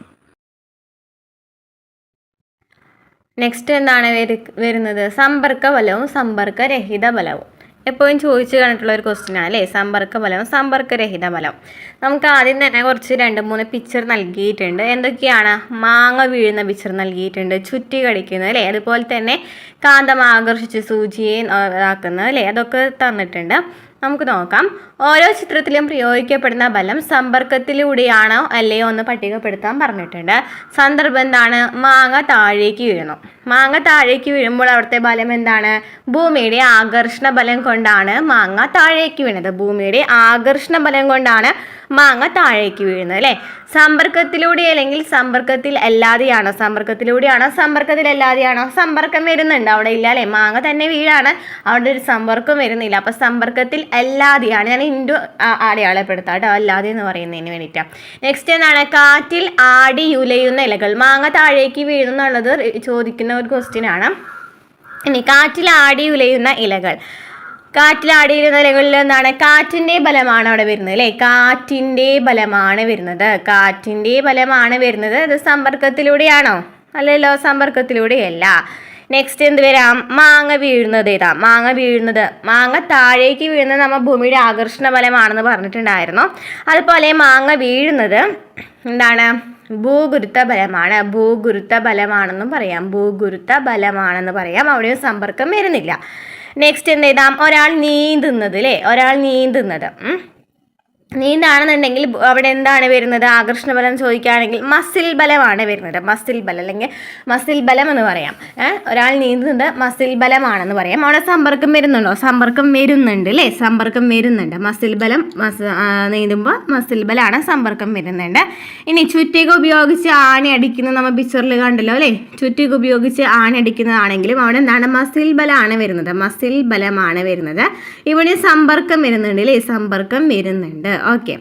നെക്സ്റ്റ് എന്താണ് വരു- വരുന്നത്? സമ്പർക്ക ബലവും സമ്പർക്കരഹിത ബലവും എപ്പോഴും ചോദിച്ചു കണ്ടിട്ടുള്ള ഒരു ക്വസ്റ്റ്യൻ ആണ് അല്ലേ? സമ്പർക്ക ബലം സമ്പർക്കരഹിത ബലം നമുക്ക് ആദ്യം തന്നെ കുറച്ച് രണ്ട് മൂന്ന് പിക്ചർ നൽകിയിട്ടുണ്ട്. എന്തൊക്കെയാണ്? മാങ്ങ വീഴുന്ന പിക്ചർ നൽകിയിട്ടുണ്ട്. ചുറ്റി കടിക്കുന്നത് അല്ലേ? അതുപോലെ തന്നെ കാന്തം ആകർഷിച്ച് സൂചിയെ ഇതാക്കുന്നത് അല്ലേ? അതൊക്കെ തന്നിട്ടുണ്ട്. നമുക്ക് നോക്കാം. ഓരോ ചിത്രത്തിലും പ്രയോഗിക്കപ്പെടുന്ന ബലം സമ്പർക്കത്തിലൂടെയാണോ അല്ലയോ എന്ന് പട്ടികപ്പെടുത്താൻ പറഞ്ഞിട്ടുണ്ട്. സന്ദർഭം എന്താണ്? മാങ്ങ താഴേക്ക് വീഴുന്നു. മാങ്ങ താഴേക്ക് വീഴുമ്പോൾ അവിടുത്തെ ബലം എന്താണ്? ഭൂമിയുടെ ആകർഷണ ബലം കൊണ്ടാണ് മാങ്ങ താഴേക്ക് വീണത്. ഭൂമിയുടെ ആകർഷണ ബലം കൊണ്ടാണ് മാങ്ങ താഴേക്ക് വീഴുന്നത് അല്ലേ? സമ്പർക്കത്തിലൂടെ അല്ലെങ്കിൽ സമ്പർക്കത്തിൽ അല്ലാതെയാണോ? സമ്പർക്കത്തിലൂടെയാണോ? സമ്പർക്കത്തിൽ അല്ലാതെയാണോ? സമ്പർക്കം വരുന്നുണ്ട് അവിടെ ഇല്ല അല്ലേ? മാങ്ങ തന്നെ വീഴാണ് അവിടെ ഒരു സമ്പർക്കം വരുന്നില്ല. അപ്പൊ സമ്പർക്കത്തിൽ അല്ലാതെയാണ് ഞാൻ ഇൻഡു അടയാളപ്പെടുത്താം കേട്ടോ. അല്ലാതെ എന്ന് പറയുന്നതിന് വേണ്ടിയിട്ടാണ് നെക്സ്റ്റ് എന്താണ്? കാറ്റിൽ ആടി ഉലയുന്ന ഇലകൾ. മാങ്ങ താഴേക്ക് വീഴുന്നുള്ളത് ചോദിക്കുന്ന ഒരു ക്വസ്റ്റ്യൻ ആണ്. ഇനി കാറ്റിൽ ആടി ഉലയുന്ന ഇലകൾ. കാറ്റിലാടിയിരുന്ന ഇലകളിൽ എന്താണ്? കാറ്റിന്റെ ബലമാണ് അവിടെ വരുന്നത് അല്ലേ? കാറ്റിന്റെ ബലമാണ് വരുന്നത്. കാറ്റിന്റെ ബലമാണ് വരുന്നത് അത് സമ്പർക്കത്തിലൂടെയാണോ? അല്ലല്ലോ സമ്പർക്കത്തിലൂടെയല്ല. നെക്സ്റ്റ് എന്ത് വരാം? മാങ്ങ വീഴുന്നത് ഏതാ? മാങ്ങ വീഴുന്നത് മാങ്ങ താഴേക്ക് വീഴുന്നത് നമ്മൾ ഭൂമിയുടെ ആകർഷണ ബലമാണെന്ന് പറഞ്ഞിട്ടുണ്ടായിരുന്നു. അതുപോലെ മാങ്ങ വീഴുന്നത് എന്താണ്? ഭൂഗുരുത്ത ബലമാണ് ഭൂഗുരുത്ത ബലമാണെന്നും പറയാം. ഭൂഗുരുത്ത ബലമാണെന്ന് പറയാം. അവിടെയും സമ്പർക്കം വരുന്നില്ല. നെക്സ്റ്റ് എന്ത് ചെയ്താം ഒരാൾ നീന്തുന്നത് അല്ലേ ഒരാൾ നീന്തുന്നത്. നീന്താണെന്നുണ്ടെങ്കിൽ അവിടെ എന്താണ് വരുന്നത്? ആകർഷണ ബലം ചോദിക്കുകയാണെങ്കിൽ മസിൽ ബലമാണ് വരുന്നത്. മസിൽ ബലം അല്ലെങ്കിൽ മസിൽ ബലം എന്ന് പറയാം. ഒരാൾ നീന്തുന്നത് മസിൽ ബലമാണെന്ന് പറയാം. അവിടെ സമ്പർക്കം വരുന്നുണ്ടോ? സമ്പർക്കം വരുന്നുണ്ട് അല്ലേ? സമ്പർക്കം വരുന്നുണ്ട്. മസിൽ ബലം മസ് നീന്തുമ്പോൾ മസിൽ ബലമാണ് സമ്പർക്കം വരുന്നുണ്ട്. ഇനി ചുറ്റിക ഉപയോഗിച്ച് ആണി അടിക്കുന്നത് നമ്മൾ പിക്ചറിൽ കണ്ടല്ലോ അല്ലേ? ചുറ്റിക ഉപയോഗിച്ച് ആണി അടിക്കുന്നതാണെങ്കിലും അവിടെ എന്താണ്? മസിൽ ബലമാണ് വരുന്നത്. മസിൽ ബലമാണ് വരുന്നത്. ഇവിടെ സമ്പർക്കം വരുന്നുണ്ട് അല്ലേ? സമ്പർക്കം വരുന്നുണ്ട്. ഓക്കെ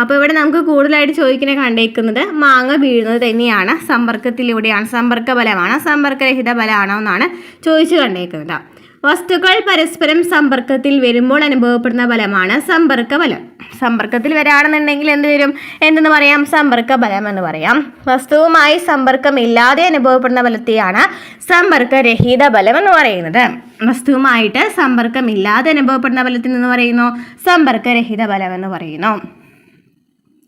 അപ്പോൾ ഇവിടെ നമുക്ക് കൂടുതലായിട്ട് ചോദിക്കുന്ന കണ്ടേക്കുന്നത് മാങ്ങ വീഴുന്നത് തന്നെയാണ്. സമ്പർക്കത്തിലൂടെയാണ്. സമ്പർക്ക ബലമാണ്. സമ്പർക്കരഹിത ബലമാണോ എന്നാണ് ചോദിച്ചു കണ്ടേക്കുന്നത്. വസ്തുക്കൾ പരസ്പരം സമ്പർക്കത്തിൽ വരുമ്പോൾ അനുഭവപ്പെടുന്ന ബലമാണ് സമ്പർക്ക ബലം സമ്പർക്കത്തിൽ വരാണെന്നുണ്ടെങ്കിൽ എന്ത് വരും? എന്തെന്ന് പറയാം? സമ്പർക്ക ബലം എന്ന് പറയാം. വസ്തുവുമായി സമ്പർക്കമില്ലാതെ അനുഭവപ്പെടുന്ന ബലത്തെയാണ് സമ്പർക്കരഹിത ബലം എന്ന് പറയുന്നത്. വസ്തുവുമായിട്ട് സമ്പർക്കമില്ലാതെ അനുഭവപ്പെടുന്ന ബലത്തിൽ നിന്ന് പറയുന്നു? സമ്പർക്കരഹിത ബലം എന്ന് പറയുന്നു.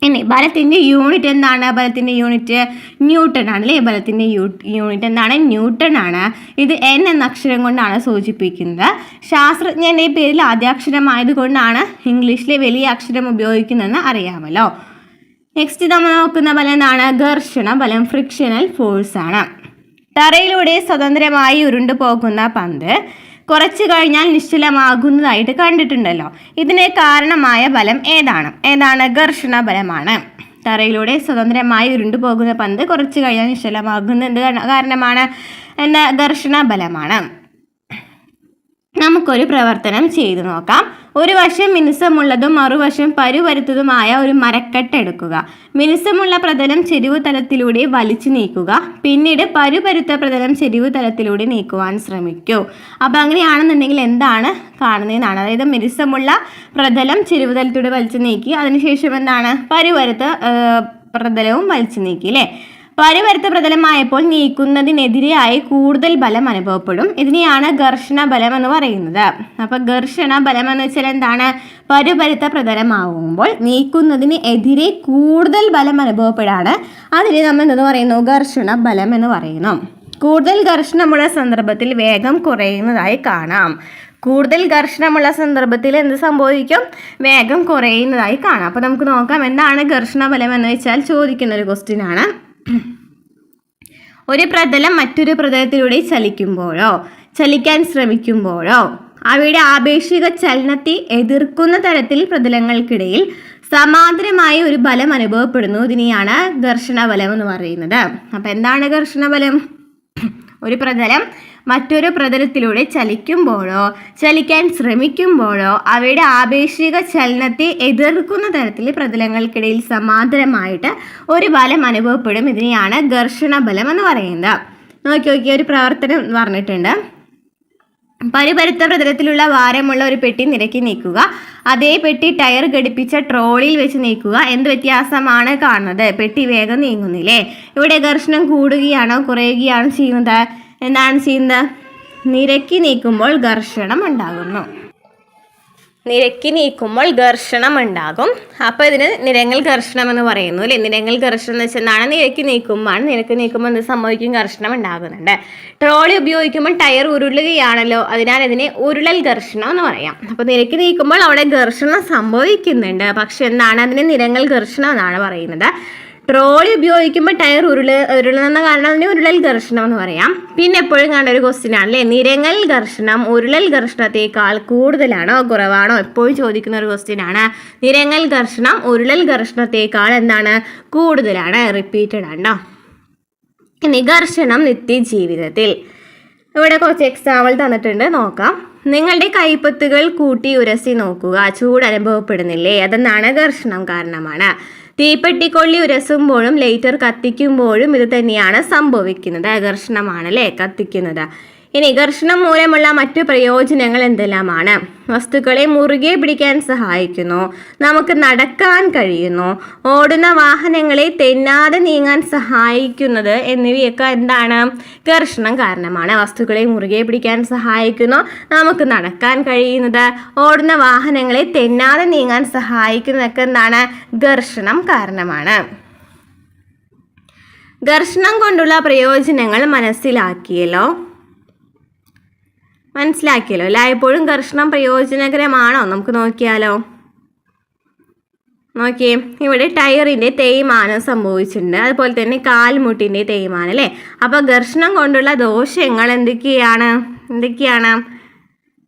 ഇനി ബലത്തിന്റെ യൂണിറ്റ് എന്താണ്? ബലത്തിന്റെ യൂണിറ്റ് ന്യൂട്ടൺ ആണ് അല്ലേ? ബലത്തിന്റെ യൂണിറ്റ് എന്താണ്? ന്യൂട്ടൺ ആണ്. ഇത് എൻ എന്ന അക്ഷരം കൊണ്ടാണ് സൂചിപ്പിക്കുന്നത്. ശാസ്ത്രജ്ഞന്റെ പേരിൽ ആദ്യാക്ഷരമായതുകൊണ്ടാണ് ഇംഗ്ലീഷിലെ വലിയ അക്ഷരം ഉപയോഗിക്കുന്നതെന്ന് അറിയാമല്ലോ. നെക്സ്റ്റ് നമ്മൾ നോക്കുന്ന ബലം എന്താണ്? ഘർഷണ. ബലം ഫ്രിക്ഷണൽ ഫോഴ്സ് ആണ്. തറയിലൂടെ സ്വതന്ത്രമായി ഉരുണ്ടു പോകുന്ന പന്ത്. കുറച്ചു കഴിഞ്ഞാൽ നിശ്ചലമാകുന്നതായിട്ട് കണ്ടിട്ടുണ്ടല്ലോ. ഇതിന് കാരണമായ ബലം ഏതാണ്? ഏതാണ്? ഘർഷണ ബലമാണ് തറയിലൂടെ സ്വതന്ത്രമായി ഉരുണ്ടു പോകുന്ന പന്ത് കുറച്ച് കഴിഞ്ഞാൽ നിശ്ചലമാകുന്ന എന്ത് കാരണ- കാരണമാണ്. എന്താ ഘർഷണ ബലമാണ് നമുക്കൊരു പ്രവർത്തനം ചെയ്തു നോക്കാം. ഒരു വശം മിനുസമുള്ളതും മറുവശം പരുവരുത്തതുമായ ഒരു മരക്കെട്ട് എടുക്കുക. മിനുസമുള്ള പ്രതലം ചെരിവ് തലത്തിലൂടെ വലിച്ചു നീക്കുക. പിന്നീട് പരുപരുത്ത പ്രതലം ചെരിവ് തലത്തിലൂടെ നീക്കുവാൻ ശ്രമിക്കൂ. അപ്പം അങ്ങനെയാണെന്നുണ്ടെങ്കിൽ എന്താണ് കാണുന്നതെന്നാണ്. അതായത് മിനുസമുള്ള പ്രതലം ചെരിവ് തലത്തിലൂടെ വലിച്ചു നീക്കി അതിനുശേഷം എന്താണ്? പരുവരുത്ത പ്രതലവും വലിച്ചു നീക്കി അല്ലേ പരിവരുത്ത പ്രതലമായപ്പോൾ നീക്കുന്നതിനെതിരെയായി കൂടുതൽ ബലം അനുഭവപ്പെടും. ഇതിനെയാണ് ഘർഷണ ബലം എന്ന് പറയുന്നത്. അപ്പൊ ഘർഷണ ബലം എന്ന് വെച്ചാൽ എന്താണ്? പരുപരുത്ത പ്രതലമാവുമ്പോൾ നീക്കുന്നതിന് എതിരെ കൂടുതൽ ബലം അനുഭവപ്പെടാണ്. അതിനെ നമ്മൾ എന്തെന്ന് പറയുന്നു? ഘർഷണ ബലം എന്ന് പറയുന്നു. കൂടുതൽ ഘർഷണമുള്ള സന്ദർഭത്തിൽ വേഗം കുറയുന്നതായി കാണാം. കൂടുതൽ ഘർഷണമുള്ള സന്ദർഭത്തിൽ എന്ത് സംഭവിക്കും? വേഗം കുറയുന്നതായി കാണാം. അപ്പോൾ നമുക്ക് നോക്കാം എന്താണ് ഘർഷണ ബലം എന്ന് വെച്ചാൽ ചോദിക്കുന്ന ഒരു ക്വസ്റ്റ്യൻ ആണ്. ഒരു പ്രതലം മറ്റൊരു പ്രതലത്തിലൂടെ ചലിക്കുമ്പോഴോ ചലിക്കാൻ ശ്രമിക്കുമ്പോഴോ അവയുടെ ആപേക്ഷിക ചലനത്തെ എതിർക്കുന്ന തരത്തിൽ പ്രതലങ്ങൾക്കിടയിൽ സമാന്തരമായ ഒരു ബലം അനുഭവപ്പെടുന്നു. ഇതിനെയാണ് ഘർഷണ ബലം എന്ന് പറയുന്നത്. അപ്പം എന്താണ് ഘർഷണ ബലം? ഒരു പ്രതലം മറ്റൊരു പ്രതലത്തിലൂടെ ചലിക്കുമ്പോഴോ ചലിക്കാൻ ശ്രമിക്കുമ്പോഴോ അവയുടെ ആപേക്ഷിക ചലനത്തെ എതിർക്കുന്ന തരത്തിൽ പ്രതലങ്ങൾക്കിടയിൽ സമാന്തരമായിട്ട് ഒരു ബലം അനുഭവപ്പെടും. ഇതിനെയാണ് ഘർഷണ ബലം എന്ന് പറയുന്നത്. നോക്കി നോക്കി ഒരു പ്രവർത്തനം പറഞ്ഞിട്ടുണ്ട്. പരിപരുത്ത പ്രതലത്തിലുള്ള ഭാരമുള്ള ഒരു പെട്ടി നിരക്കി നീക്കുക. അതേ പെട്ടി ടയർ ഘടിപ്പിച്ച ട്രോളിയിൽ വെച്ച് നീക്കുക. എന്ത് വ്യത്യാസമാണ് കാണുന്നത്? പെട്ടി വേഗം നീങ്ങുന്നില്ലേ? ഇവിടെ ഘർഷണം കൂടുകയാണോ കുറയുകയാണോ ചെയ്യുന്നത്? എന്താണ് ചെയ്യുന്നത്? നിരക്കി നീക്കുമ്പോൾ ഘർഷണം ഉണ്ടാകുന്നു നിരക്കി നീക്കുമ്പോൾ ഘർഷണം ഉണ്ടാകും അപ്പോൾ ഇതിന് നിരങ്ങൽ ഘർഷണം എന്ന് പറയുന്നു അല്ലേ? നിരങ്ങൽ ഘർഷണം എന്ന് വെച്ചാൽ എന്താണ്? നിരക്കി നീക്കുമ്പോൾ നിരക്ക് നീക്കുമ്പോൾ എന്ത് സംഭവിക്കും? ഘർഷണം ഉണ്ടാകുന്നുണ്ട് ട്രോളി ഉപയോഗിക്കുമ്പോൾ ടയർ ഉരുളുകയാണല്ലോ. അതിനാൽ ഇതിനെ ഉരുളൽ ഘർഷണം എന്ന് പറയാം. അപ്പോൾ നിരക്കി നീക്കുമ്പോൾ അവിടെ ഘർഷണം സംഭവിക്കുന്നുണ്ട്. പക്ഷെ എന്താണ്? അതിനെ നിരങ്ങൽ ഘർഷണം എന്നാണ് പറയുന്നത്. ട്രോളി ഉപയോഗിക്കുമ്പോൾ ടയർ ഉരുള ഉരുളുന്ന തന്നെ ഉരുളൽ ഘർഷണം എന്ന് പറയാം. പിന്നെ എപ്പോഴും കണ്ട ഒരു ക്വസ്റ്റ്യൻ ആണല്ലേ നിരങ്ങൽ ഘർഷണം ഉരുളൽ ഘർഷണത്തേക്കാൾ കൂടുതലാണോ കുറവാണോ? എപ്പോഴും ചോദിക്കുന്ന ഒരു ക്വസ്റ്റ്യൻ ആണ്. നിരങ്ങൽ ഘർഷണം ഉരുളൽ ഘർഷണത്തേക്കാൾ എന്താണ്? കൂടുതലാണ്. റിപ്പീറ്റഡ് ആണോ ഇനി ഘർഷണം നിത്യജീവിതത്തിൽ. ഇവിടെ കുറച്ച് എക്സാമ്പിൾ തന്നിട്ടുണ്ട്. നോക്കാം. നിങ്ങളുടെ കൈപ്പത്തുകൾ കൂട്ടി ഉരസി നോക്കുക. ചൂട് അനുഭവപ്പെടുന്നില്ലേ? അതെന്താണ്? ഘർഷണം കാരണമാണ്. തീപ്പെട്ടിക്കൊള്ളി ഉരസുമ്പോഴും ലൈറ്റർ കത്തിക്കുമ്പോഴും ഇത് തന്നെയാണ് സംഭവിക്കുന്നത്. ആകർഷണമാണ് അല്ലേ? കത്തിക്കുന്നത്. ഇനി ഘർഷണം മൂലമുള്ള മറ്റു പ്രയോജനങ്ങൾ എന്തെല്ലാമാണ്? വസ്തുക്കളെ മുറുകെ പിടിക്കാൻ സഹായിക്കുന്നു നമുക്ക് നടക്കാൻ കഴിയുന്നു ഓടുന്ന വാഹനങ്ങളെ തെന്നാതെ നീങ്ങാൻ സഹായിക്കുന്നത് എന്നിവയൊക്കെ എന്താണ്? ഘർഷണം കാരണമാണ്. വസ്തുക്കളെ മുറുകെ പിടിക്കാൻ സഹായിക്കുന്നു നമുക്ക് നടക്കാൻ കഴിയുന്നത് ഓടുന്ന വാഹനങ്ങളെ തെന്നാതെ നീങ്ങാൻ സഹായിക്കുന്നതൊക്കെ എന്താണ്? ഘർഷണം കാരണമാണ്. ഘർഷണം കൊണ്ടുള്ള പ്രയോജനങ്ങൾ മനസ്സിലാക്കിയല്ലോ. മനസ്സിലാക്കിയല്ലോ. എല്ലായ്പ്പോഴും ഘർഷണം പ്രയോജനകരമാണോ? നമുക്ക് നോക്കിയാലോ. നോക്കിയേ ഇവിടെ ടയറിന്റെ തേയ്മാനം സംഭവിച്ചിട്ടുണ്ട്. അതുപോലെ തന്നെ കാൽമുട്ടിന്റെ തേയ്മാനം അല്ലേ? അപ്പോൾ ഘർഷണം കൊണ്ടുള്ള ദോഷങ്ങൾ എന്തൊക്കെയാണ്? എന്തൊക്കെയാണ്?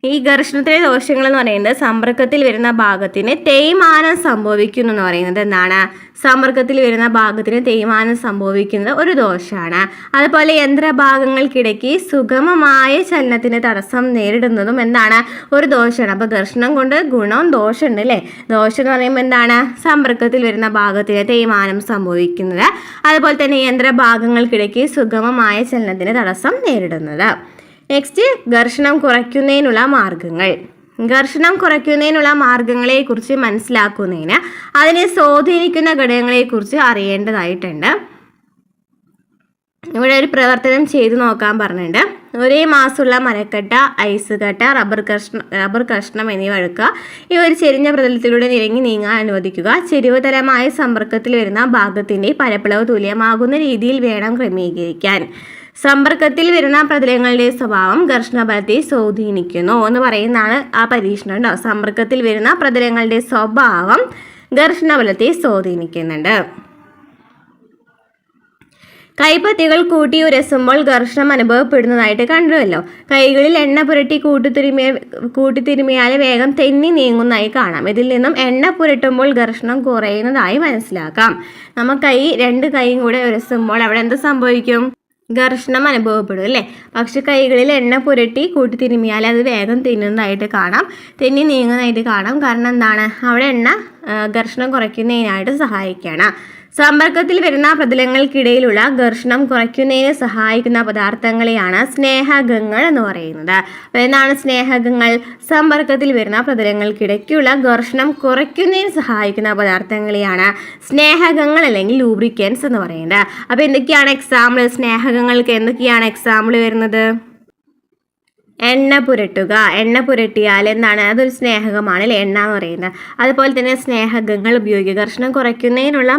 ഈ ഘർഷണത്തിലെ ദോഷങ്ങൾ എന്ന് പറയുന്നത് സമ്പർക്കത്തിൽ വരുന്ന ഭാഗത്തിന് തേയ്മാനം സംഭവിക്കുന്നു എന്ന് പറയുന്നത് എന്താണ്? സമ്പർക്കത്തിൽ വരുന്ന ഭാഗത്തിന് തേയ്മാനം സംഭവിക്കുന്നത് ഒരു ദോഷമാണ്. അതുപോലെ യന്ത്രഭാഗങ്ങൾക്കിടയ്ക്ക് സുഗമമായ ചലനത്തിന് തടസ്സം നേരിടുന്നതും എന്താണ്? ഒരു ദോഷമാണ്. അപ്പോൾ ഘർഷണം കൊണ്ട് ഗുണവും ദോഷമുണ്ട് അല്ലേ? ദോഷം എന്ന് പറയുമ്പോൾ എന്താണ്? സമ്പർക്കത്തിൽ വരുന്ന ഭാഗത്തിന് തേയ്മാനം സംഭവിക്കുന്നത്. അതുപോലെ തന്നെ യന്ത്രഭാഗങ്ങൾക്കിടയ്ക്ക് സുഗമമായ ചലനത്തിന് തടസ്സം നേരിടുന്നത്. നെക്സ്റ്റ് ഘർഷണം കുറയ്ക്കുന്നതിനുള്ള മാർഗങ്ങൾ. ഘർഷണം കുറയ്ക്കുന്നതിനുള്ള മാർഗങ്ങളെക്കുറിച്ച് മനസ്സിലാക്കുന്നതിന് അതിനെ സ്വാധീനിക്കുന്ന ഘടകങ്ങളെക്കുറിച്ച് അറിയേണ്ടതായിട്ടുണ്ട്. ഇവിടെ ഒരു പ്രവർത്തനം ചെയ്തു നോക്കാൻ പറഞ്ഞിട്ടുണ്ട്. ഒരേ മാസമുള്ള മരക്കട്ട ഐസ് കട്ട റബ്ബർ കഷ്ണം റബ്ബർ കഷ്ണം എന്നിവ എടുക്കുക. ഇവ ഒരു ചെരിഞ്ഞ പ്രതലത്തിലൂടെ നിരങ്ങി നീങ്ങാൻ അനുവദിക്കുക. ചെരിവുതരമായ സമ്പർക്കത്തിൽ വരുന്ന ഭാഗത്തിന്റെ പരപ്പളവ് തുല്യമാകുന്ന രീതിയിൽ വേണം ക്രമീകരിക്കാൻ. സമ്പർക്കത്തിൽ വരുന്ന പ്രതലങ്ങളുടെ സ്വഭാവം ഘർഷണബലത്തെ സ്വാധീനിക്കുന്നു എന്ന് പറയുന്നതാണ് ആ പരീക്ഷണം കേട്ടോ സമ്പർക്കത്തിൽ വരുന്ന പ്രതലങ്ങളുടെ സ്വഭാവം ഘർഷണബലത്തെ സ്വാധീനിക്കുന്നുണ്ട്. കൈപ്പത്തികൾ കൂട്ടി ഉരസുമ്പോൾ ഘർഷണം അനുഭവപ്പെടുന്നതായിട്ട് കണ്ടുവല്ലോ. കൈകളിൽ എണ്ണ പുരട്ടി കൂട്ടിത്തിരുമിയ കൂട്ടിത്തിരുമിയാൽ വേഗം തെന്നി നീങ്ങുന്നതായി കാണാം. ഇതിൽ നിന്നും എണ്ണ പുരട്ടുമ്പോൾ ഘർഷണം കുറയുന്നതായി മനസ്സിലാക്കാം. നമ്മൾ കൈ രണ്ട് കൈയും കൂടെ ഉരസുമ്പോൾ അവിടെ എന്ത് സംഭവിക്കും? ഘർഷണം അനുഭവപ്പെടും അല്ലേ? പക്ഷെ കൈകളിൽ എണ്ണ പുരട്ടി കൂട്ടി തിരുമിയാൽ അത് വേഗം തിന്നുന്നതായിട്ട് കാണാം. തെന്നി നീങ്ങുന്നതായിട്ട് കാണാം. കാരണം എന്താണ്? അവിടെ എണ്ണ ഘർഷണം കുറയ്ക്കുന്നതിനായിട്ട് സഹായിക്കണം സമ്പർക്കത്തിൽ വരുന്ന പ്രതലങ്ങൾക്കിടയിലുള്ള ഘർഷണം കുറയ്ക്കുന്നതിന് സഹായിക്കുന്ന പദാർത്ഥങ്ങളെയാണ് സ്നേഹകങ്ങൾ എന്ന് പറയുന്നത്. അപ്പോൾ എന്താണ് സ്നേഹകങ്ങൾ സമ്പർക്കത്തിൽ വരുന്ന പ്രതലങ്ങൾക്കിടയ്ക്കുള്ള ഘർഷണം കുറയ്ക്കുന്നതിന് സഹായിക്കുന്ന പദാർത്ഥങ്ങളെയാണ് സ്നേഹകങ്ങൾ അല്ലെങ്കിൽ ലൂബ്രിക്കൻസ് എന്ന് പറയുന്നത്. അപ്പോൾ എന്തൊക്കെയാണ് എക്സാമ്പിൾ സ്നേഹകങ്ങൾക്ക് എന്തൊക്കെയാണ് എക്സാമ്പിൾ വരുന്നത്? എണ്ണ പുരട്ടുക. എണ്ണ പുരട്ടിയാൽ എന്താണ്? അതൊരു സ്നേഹകമാണ് അല്ലേ? എണ്ണ എന്ന് പറയുന്നത്. അതുപോലെ തന്നെ സ്നേഹകങ്ങൾ ഉപയോഗിക്കുക. കർഷണം കുറയ്ക്കുന്നതിനുള്ള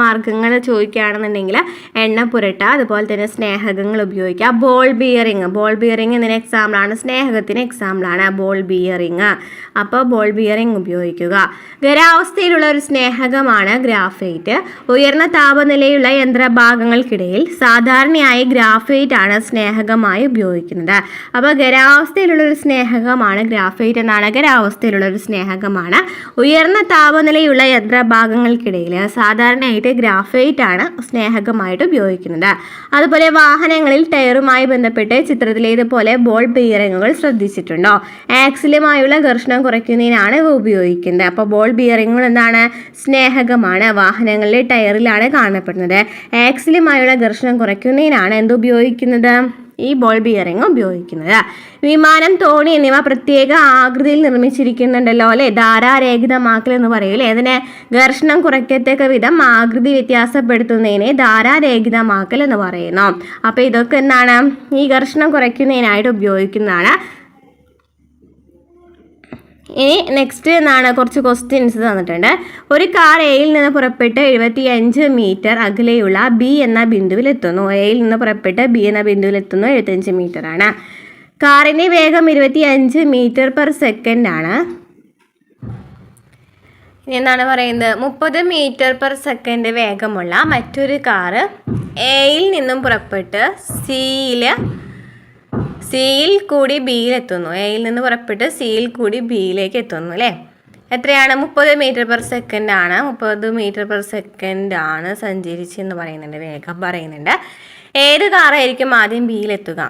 മാർഗങ്ങൾ ചോദിക്കുകയാണെന്നുണ്ടെങ്കിൽ എണ്ണ പുരട്ടുക. അതുപോലെ തന്നെ സ്നേഹകങ്ങൾ ഉപയോഗിക്കുക. ബോൾ ബിയറിങ് ബോൾ ബിയറിങ് എന്നതിന് എക്സാമ്പിളാണ് സ്നേഹകത്തിന് എക്സാമ്പിളാണ് ബോൾ ബിയറിങ് അപ്പോൾ ബോൾ ബിയറിങ് ഉപയോഗിക്കുക. ഗരാവസ്ഥയിലുള്ള ഒരു സ്നേഹകമാണ് ഗ്രാഫൈറ്റ് ഉയർന്ന താപനിലയുള്ള യന്ത്രഭാഗങ്ങൾക്കിടയിൽ സാധാരണയായി ഗ്രാഫൈറ്റ് ആണ് സ്നേഹകമായി ഉപയോഗിക്കുന്നത്. അപ്പോൾ ഖരാവസ്ഥയിലുള്ള ഒരു സ്നേഹകമാണ് ഗ്രാഫൈറ്റ്. എന്നാണ് ഖരാവസ്ഥയിലുള്ള ഒരു സ്നേഹകമാണ്. ഉയർന്ന താപനിലയുള്ള യന്ത്രഭാഗങ്ങൾക്കിടയിൽ സാധാരണയായിട്ട് ഗ്രാഫൈറ്റ് ആണ് സ്നേഹകമായിട്ട് ഉപയോഗിക്കുന്നത്. അതുപോലെ വാഹനങ്ങളിൽ ടയറുമായി ബന്ധപ്പെട്ട് ചിത്രത്തിലേതുപോലെ ബോൾ ബിയറിങ്ങുകൾ ശ്രദ്ധിച്ചിട്ടുണ്ടോ? ആക്സിലുമായുള്ള ഘർഷണം കുറയ്ക്കുന്നതിനാണ് ഇവ ഉപയോഗിക്കുന്നത്. അപ്പോൾ ബോൾ ബിയറിങ്ങുകൾ എന്താണ്? സ്നേഹകമാണ്. വാഹനങ്ങളിലെ ടയറിലാണ് കാണപ്പെടുന്നത്. ആക്സിലുമായുള്ള ഘർഷണം കുറയ്ക്കുന്നതിനാണ് എന്ത് ഉപയോഗിക്കുന്നത്? ഈ ബോൾ ബിയറിംഗ് ഉപയോഗിക്കുന്നത്. വിമാനം തോണി എന്നിവ പ്രത്യേക ആകൃതിയിൽ നിർമ്മിച്ചിരിക്കുന്നുണ്ടല്ലോ അല്ലെ? ധാരാരേഖിതമാക്കൽ എന്ന് പറയൂലേ? അതിനെ ഘർഷണം കുറയ്ക്കത്തക്ക വിധം ആകൃതി വ്യത്യാസപ്പെടുത്തുന്നതിനെ ധാരാരേഖിതമാക്കൽ എന്ന് പറയുന്നു. അപ്പോൾ ഇതൊക്കെ എന്താണ്? ഈ ഘർഷണം കുറയ്ക്കുന്നതിനായിട്ട് ഉപയോഗിക്കുന്നതാണ് ഇനി നെക്സ്റ്റ് എന്നാണ് കുറച്ച് ക്വസ്റ്റ്യൻസ് തന്നിട്ടുണ്ട്. ഒരു കാർ എയിൽ നിന്ന് പുറപ്പെട്ട് എഴുപത്തി അഞ്ച് മീറ്റർ അകലെയുള്ള ബി എന്ന ബിന്ദുവിൽ എത്തുന്നു. എയിൽ നിന്ന് പുറപ്പെട്ട് ബി എന്ന ബിന്ദുവിൽ എത്തുന്നു. എഴുപത്തഞ്ച് മീറ്റർ ആണ്. കാറിന്റെ വേഗം ഇരുപത്തി അഞ്ച് മീറ്റർ പെർ സെക്കൻഡ് ആണ് എന്നാണ് പറയുന്നത്? മുപ്പത് മീറ്റർ പെർ സെക്കൻഡ് വേഗമുള്ള മറ്റൊരു കാറ് എയിൽ നിന്നും പുറപ്പെട്ട് സിയിൽ സിയിൽ കൂടി ബിയിൽ എത്തുന്നു. എയിൽ നിന്ന് പുറപ്പെട്ട് സിയിൽ കൂടി ബിയിലേക്ക് എത്തുന്നു അല്ലേ? എത്രയാണ്? മുപ്പത് മീറ്റർ പെർ സെക്കൻഡ് ആണ്. മുപ്പത് മീറ്റർ പെർ സെക്കൻഡ് ആണ് സഞ്ചരിച്ചെന്ന് പറയുന്നുണ്ട്. വേഗം പറയുന്നുണ്ട്. ഏത് കാറായിരിക്കും ആദ്യം ബിയിലെത്തുക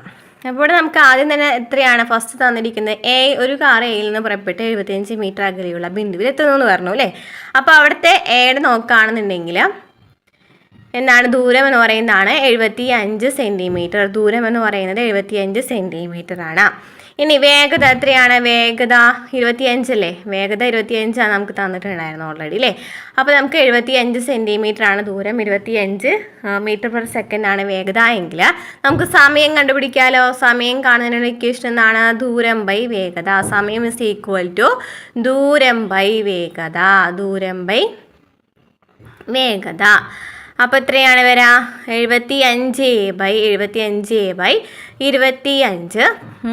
അപ്പോൾ ഇവിടെ നമുക്ക് ആദ്യം തന്നെ എത്രയാണ്? ഫസ്റ്റ് തന്നിരിക്കുന്നത് എ ഒരു കാർ എയിൽ നിന്ന് പുറപ്പെട്ട് എഴുപത്തിയഞ്ച് മീറ്റർ അകലെയുള്ള ബിന്ദുവിൽ എത്തുന്നു എന്ന് പറഞ്ഞു അല്ലേ? അപ്പോൾ അവിടുത്തെ എയുടെ നോക്കുകയാണെന്നുണ്ടെങ്കിൽ എന്താണ്? ദൂരം എന്ന് പറയുന്നതാണ് എഴുപത്തി അഞ്ച് സെന്റിമീറ്റർ ദൂരം എന്ന് പറയുന്നത് എഴുപത്തി അഞ്ച് സെന്റിമീറ്റർ ആണ് ഇനി വേഗത എത്രയാണ്? വേഗത ഇരുപത്തിയഞ്ചല്ലേ വേഗത ഇരുപത്തിയഞ്ചാണ് നമുക്ക് തന്നിട്ടുണ്ടായിരുന്നു ഓൾറെഡി അല്ലേ? അപ്പോൾ നമുക്ക് എഴുപത്തി അഞ്ച് സെന്റിമീറ്റർ ആണ് ദൂരം. ഇരുപത്തിയഞ്ച് മീറ്റർ പെർ സെക്കൻഡ് ആണ് വേഗത എങ്കിൽ നമുക്ക് സമയം കണ്ടുപിടിക്കാമല്ലോ സമയം കാണുന്നതിനുള്ള ഇക്വേഷൻ എന്താണ്? ദൂരം ബൈ വേഗത. സമയം ഇസ് ഈക്വൽ ടു ദൂരം ബൈ വേഗത. ദൂരം ബൈ വേഗത. അപ്പോൾ എത്രയാണ് വരാ? എഴുപത്തി അഞ്ച് എ ബൈ എഴുപത്തി അഞ്ച് എ ബൈ ഇരുപത്തി അഞ്ച്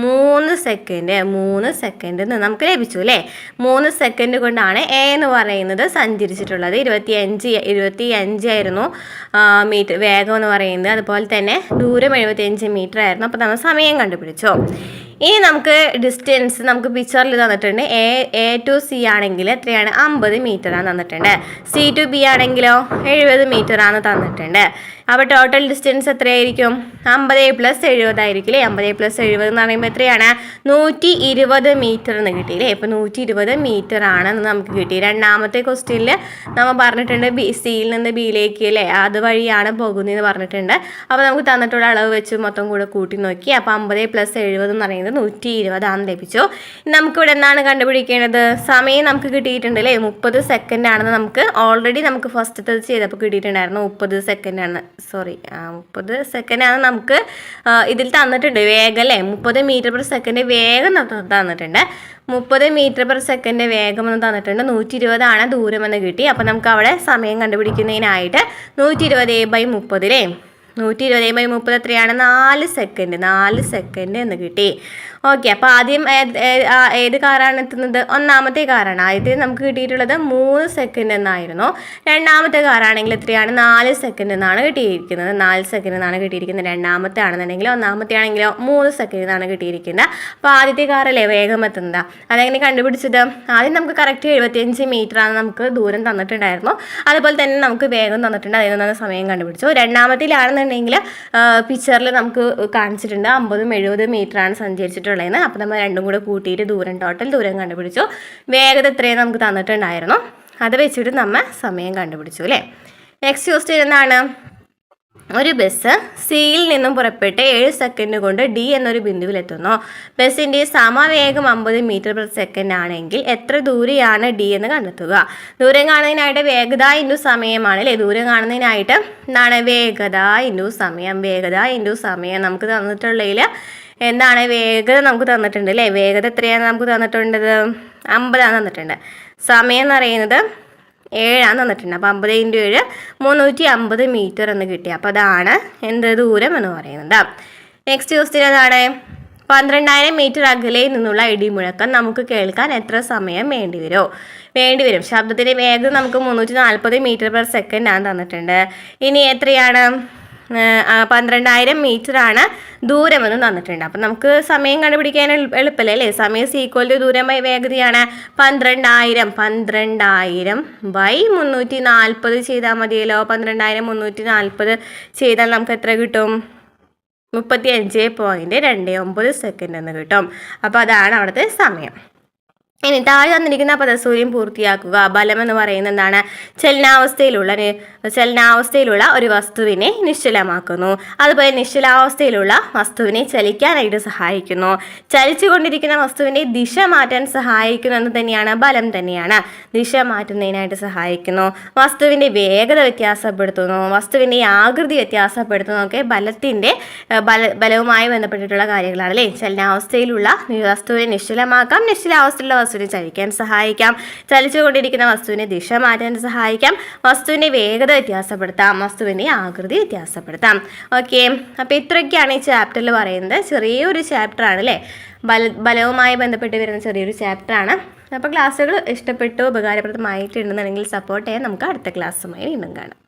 മൂന്ന് സെക്കൻഡ് മൂന്ന് സെക്കൻഡ് നമുക്ക് ലഭിച്ചു അല്ലേ? മൂന്ന് സെക്കൻഡ് കൊണ്ടാണ് എ എന്ന് പറയുന്നത് സഞ്ചരിച്ചിട്ടുള്ളത്. ഇരുപത്തി അഞ്ച് ഇരുപത്തി അഞ്ചായിരുന്നു മീറ്റർ വേഗം എന്ന് പറയുന്നത്. അതുപോലെ തന്നെ ദൂരം എഴുപത്തി അഞ്ച് മീറ്റർ ആയിരുന്നു. അപ്പോൾ നമ്മൾ സമയം കണ്ടുപിടിച്ചു. ഇനി നമുക്ക് ഡിസ്റ്റൻസ് നമുക്ക് പിക്ചറിൽ തന്നിട്ടുണ്ട്. എ എ ടു സി ആണെങ്കിൽ എത്രയാണ്? അമ്പത് ആണ് തന്നിട്ടുണ്ട്. സി ടു ബി ആണെങ്കിലോ? എഴുപത് ആണ് തന്നിട്ടുണ്ട്. അപ്പോൾ ടോട്ടൽ ഡിസ്റ്റൻസ് എത്രയായിരിക്കും? അമ്പത് പ്ലസ് എഴുപതായിരിക്കും അല്ലേ അമ്പത് പ്ലസ് എഴുപത് എന്ന് പറയുമ്പോൾ എത്രയാണ്? നൂറ്റി ഇരുപത് മീറ്റർ എന്ന് കിട്ടി അല്ലേ ഇപ്പോൾ നൂറ്റി ഇരുപത് മീറ്റർ ആണെന്ന് നമുക്ക് കിട്ടി. രണ്ടാമത്തെ ക്വസ്റ്റ്യനിൽ നമ്മൾ പറഞ്ഞിട്ടുണ്ട് ബി സിയിൽ നിന്ന് ബിയിലേക്ക് അല്ലേ? അതുവഴിയാണ് പോകുന്നതെന്ന് പറഞ്ഞിട്ടുണ്ട്. അപ്പോൾ നമുക്ക് തന്നിട്ടുള്ള അളവ് വെച്ച് മൊത്തം കൂടെ കൂട്ടി നോക്കി. അപ്പോൾ അമ്പത് പ്ലസ് എഴുപത് എന്ന് പറയുന്നത് നൂറ്റി ഇരുപതാണ് ലഭിച്ചു. നമുക്കിവിടെ എന്താണ് കണ്ടുപിടിക്കേണ്ടത്? സമയം നമുക്ക് കിട്ടിയിട്ടുണ്ട് അല്ലേ? മുപ്പത് സെക്കൻഡ് ആണെന്ന് നമുക്ക് ഓൾറെഡി നമുക്ക് ഫസ്റ്റത്തെ ചെയ്തപ്പോൾ കിട്ടിയിട്ടുണ്ടായിരുന്നു മുപ്പത് സെക്കൻഡ് ആണ് സോറി മുപ്പത് സെക്കൻഡ് ആണ് നമുക്ക് ഇതിൽ തന്നിട്ടുണ്ട് വേഗം അല്ലേ? മുപ്പത് മീറ്റർ പെർ സെക്കൻഡ് വേഗം തന്നിട്ടുണ്ട്. മുപ്പത് മീറ്റർ പെർ സെക്കൻഡ് വേഗം എന്ന് തന്നിട്ടുണ്ട്. നൂറ്റി ഇരുപതാണ് ദൂരം എന്ന് കിട്ടി. അപ്പോൾ നമുക്ക് അവിടെ സമയം കണ്ടുപിടിക്കുന്നതിനായിട്ട് നൂറ്റി ഇരുപത് ബൈ മുപ്പതിലേ നൂറ്റി ഇരുപത് ബൈ മുപ്പത് എത്രയാണ്? നാല് സെക്കൻഡ് നാല് സെക്കൻഡ് എന്ന് കിട്ടി. ഓക്കെ അപ്പോൾ ആദ്യം ഏത് കാറാണ് എത്തുന്നത്? ഒന്നാമത്തെ കാറാണ് ആദ്യത്തെ നമുക്ക് കിട്ടിയിട്ടുള്ളത് മൂന്ന് സെക്കൻഡ് എന്നായിരുന്നു. രണ്ടാമത്തെ കാറാണെങ്കിൽ എത്രയാണ്? നാല് സെക്കൻഡ് എന്നാണ് കിട്ടിയിരിക്കുന്നത്. നാല് സെക്കൻഡ് എന്നാണ് കിട്ടിയിരിക്കുന്നത്. രണ്ടാമത്തെ ആണെന്നുണ്ടെങ്കിൽ ഒന്നാമത്തെ ആണെങ്കിലോ മൂന്ന് സെക്കൻഡ് എന്നാണ് കിട്ടിയിരിക്കുന്നത്. അപ്പോൾ ആദ്യത്തെ കാറല്ലേ വേഗം എത്തുന്നത്? അതെങ്ങനെ കണ്ടുപിടിച്ചത്? ആദ്യം നമുക്ക് കറക്റ്റ് എഴുപത്തിയഞ്ച് ആണ് നമുക്ക് ദൂരം തന്നിട്ടുണ്ടായിരുന്നു. അതുപോലെ തന്നെ നമുക്ക് വേഗം തന്നിട്ടുണ്ട്. അതിൽ നിന്നാണ് സമയം കണ്ടുപിടിച്ചു രണ്ടാമത്തിലാണെന്നുണ്ടെങ്കിൽ പിക്ചറിൽ നമുക്ക് കാണിച്ചിട്ടുണ്ട്. അമ്പതും മീറ്റർ ആണ് സഞ്ചരിച്ചിട്ടുള്ളതെന്ന് അപ്പോൾ നമ്മൾ രണ്ടും കൂടെ കൂട്ടിയിട്ട് ദൂരം ടോട്ടൽ ദൂരം കണ്ടുപിടിച്ചു. വേഗത ഇത്രയും നമുക്ക് തന്നിട്ടുണ്ടായിരുന്നു. അത് വെച്ചിട്ട് നമ്മൾ സമയം കണ്ടുപിടിച്ചു അല്ലേ? നെക്സ്റ്റ് ക്വസ്റ്റ്യൻ എന്താണ്? ഒരു ബസ് സിയിൽ നിന്നും പുറപ്പെട്ട് ഏഴ് സെക്കൻഡ് കൊണ്ട് ഡി എന്നൊരു ബിന്ദുവിലെത്തുന്നു. ബസ്സിന്റെ സമവേഗം അമ്പത് മീറ്റർ പെർ സെക്കൻഡ് ആണെങ്കിൽ എത്ര ദൂരെയാണ് ഡി എന്ന് കണ്ടെത്തുക? ദൂരം കാണുന്നതിനായിട്ട് വേഗത ഇന്റു സമയമാണ് അല്ലേ? ദൂരം കാണുന്നതിനായിട്ട് എന്താണ്? വേഗത ഇന്റു സമയം. വേഗത ഇന്റു സമയം നമുക്ക് തന്നിട്ടുള്ളതിൽ എന്താണ് വേഗത നമുക്ക് തന്നിട്ടുണ്ട് അല്ലേ? വേഗത എത്രയാണ് നമുക്ക് തന്നിട്ടുണ്ടത് അമ്പതാണ് തന്നിട്ടുണ്ട്. സമയം എന്ന് പറയുന്നത് ഏഴാണ് തന്നിട്ടുണ്ട്. അപ്പോൾ അമ്പത് ഇന്റു ഏഴ് മുന്നൂറ്റി അമ്പത് മീറ്റർ എന്ന് കിട്ടി. അപ്പോൾ അതാണ് എന്ത് ദൂരം എന്ന് പറയുന്നത്. നെക്സ്റ്റ് ക്വസ്റ്റ്യൻ എന്താണ് പന്ത്രണ്ടായിരം മീറ്റർ അകലെ നിന്നുള്ള ഇടിമുഴക്കം നമുക്ക് കേൾക്കാൻ എത്ര സമയം വേണ്ടി വേണ്ടിവരും വേണ്ടി വരും. ശബ്ദത്തിന്റെ വേഗത നമുക്ക് മുന്നൂറ്റി നാൽപ്പത് മീറ്റർ പെർ സെക്കൻഡ് ആണ് തന്നിട്ടുണ്ട്. ഇനി എത്രയാണ്? പന്ത്രണ്ടായിരം മീറ്റർ ആണ് എന്ന് തന്നിട്ടുണ്ട്. അപ്പം നമുക്ക് സമയം കണ്ടുപിടിക്കാൻ എളു- എളുപ്പമല്ലേ അല്ലേ? സമയം സീക്വൽ ടു ദൂരം ബൈ വേഗതയാണ് പന്ത്രണ്ടായിരം. പന്ത്രണ്ടായിരം ബൈ മുന്നൂറ്റി നാൽപ്പത് ചെയ്താൽ മതിയല്ലോ. പന്ത്രണ്ടായിരം മുന്നൂറ്റി നാൽപ്പത് ചെയ്താൽ നമുക്ക് എത്ര കിട്ടും? മുപ്പത്തി അഞ്ച് പോയിന്റ് രണ്ട് ഒമ്പത് സെക്കൻഡ് എന്ന് കിട്ടും. അപ്പോൾ അതാണ് അവിടുത്തെ സമയം. ഇനി താഴെ തന്നിരിക്കുന്ന പദസൂര്യം പൂർത്തിയാക്കുക. ബലം എന്ന് പറയുന്നത് എന്താണ്? ചലനാവസ്ഥയിലുള്ള ചലനാവസ്ഥയിലുള്ള ഒരു വസ്തുവിനെ നിശ്ചലമാക്കുന്നു. അതുപോലെ നിശ്ചലാവസ്ഥയിലുള്ള വസ്തുവിനെ ചലിക്കാനായിട്ട് സഹായിക്കുന്നു. ചലിച്ചുകൊണ്ടിരിക്കുന്ന വസ്തുവിന്റെ ദിശ മാറ്റാൻ സഹായിക്കുന്നു എന്ന് തന്നെയാണ് ബലം തന്നെയാണ്. ദിശ മാറ്റുന്നതിനായിട്ട് സഹായിക്കുന്നു. വസ്തുവിന്റെ വേഗത വ്യത്യാസപ്പെടുത്തുന്നു. വസ്തുവിന്റെ ആകൃതി വ്യത്യാസപ്പെടുത്തുന്നു ഒക്കെ ബലത്തിന്റെ ബല ബലവുമായി ബന്ധപ്പെട്ടിട്ടുള്ള കാര്യങ്ങളാണ് അല്ലേ? ചലനാവസ്ഥയിലുള്ള വസ്തുവിനെ നിശ്ചലമാക്കാം. നിശ്ചലാവസ്ഥയിലുള്ള വസ്തുവിനെ വസ്തുവിനെ ചലിക്കാൻ സഹായിക്കാം. ചലിച്ചുകൊണ്ടിരിക്കുന്ന വസ്തുവിനെ ദിശ മാറ്റാൻ സഹായിക്കാം. വസ്തുവിന്റെ വേഗത വ്യത്യാസപ്പെടുത്താം. വസ്തുവിന്റെ ആകൃതി വ്യത്യാസപ്പെടുത്താം. ഓക്കെ. അപ്പോൾ ഇത്രയൊക്കെയാണ് ഈ ചാപ്റ്ററിൽ പറയുന്നത്. ചെറിയൊരു ചാപ്റ്ററാണ് അല്ലേ ബല ബലവുമായി ബന്ധപ്പെട്ട് വരുന്ന ചെറിയൊരു ചാപ്റ്ററാണ് അപ്പോൾ ക്ലാസ്സുകൾ ഇഷ്ടപ്പെട്ടു ഉപകാരപ്രദമായിട്ടുണ്ടെന്നുണ്ടെങ്കിൽ സപ്പോർട്ട് ചെയ്യാൻ നമുക്ക് അടുത്ത ക്ലാസ്സുമായി വീണ്ടും കാണാം.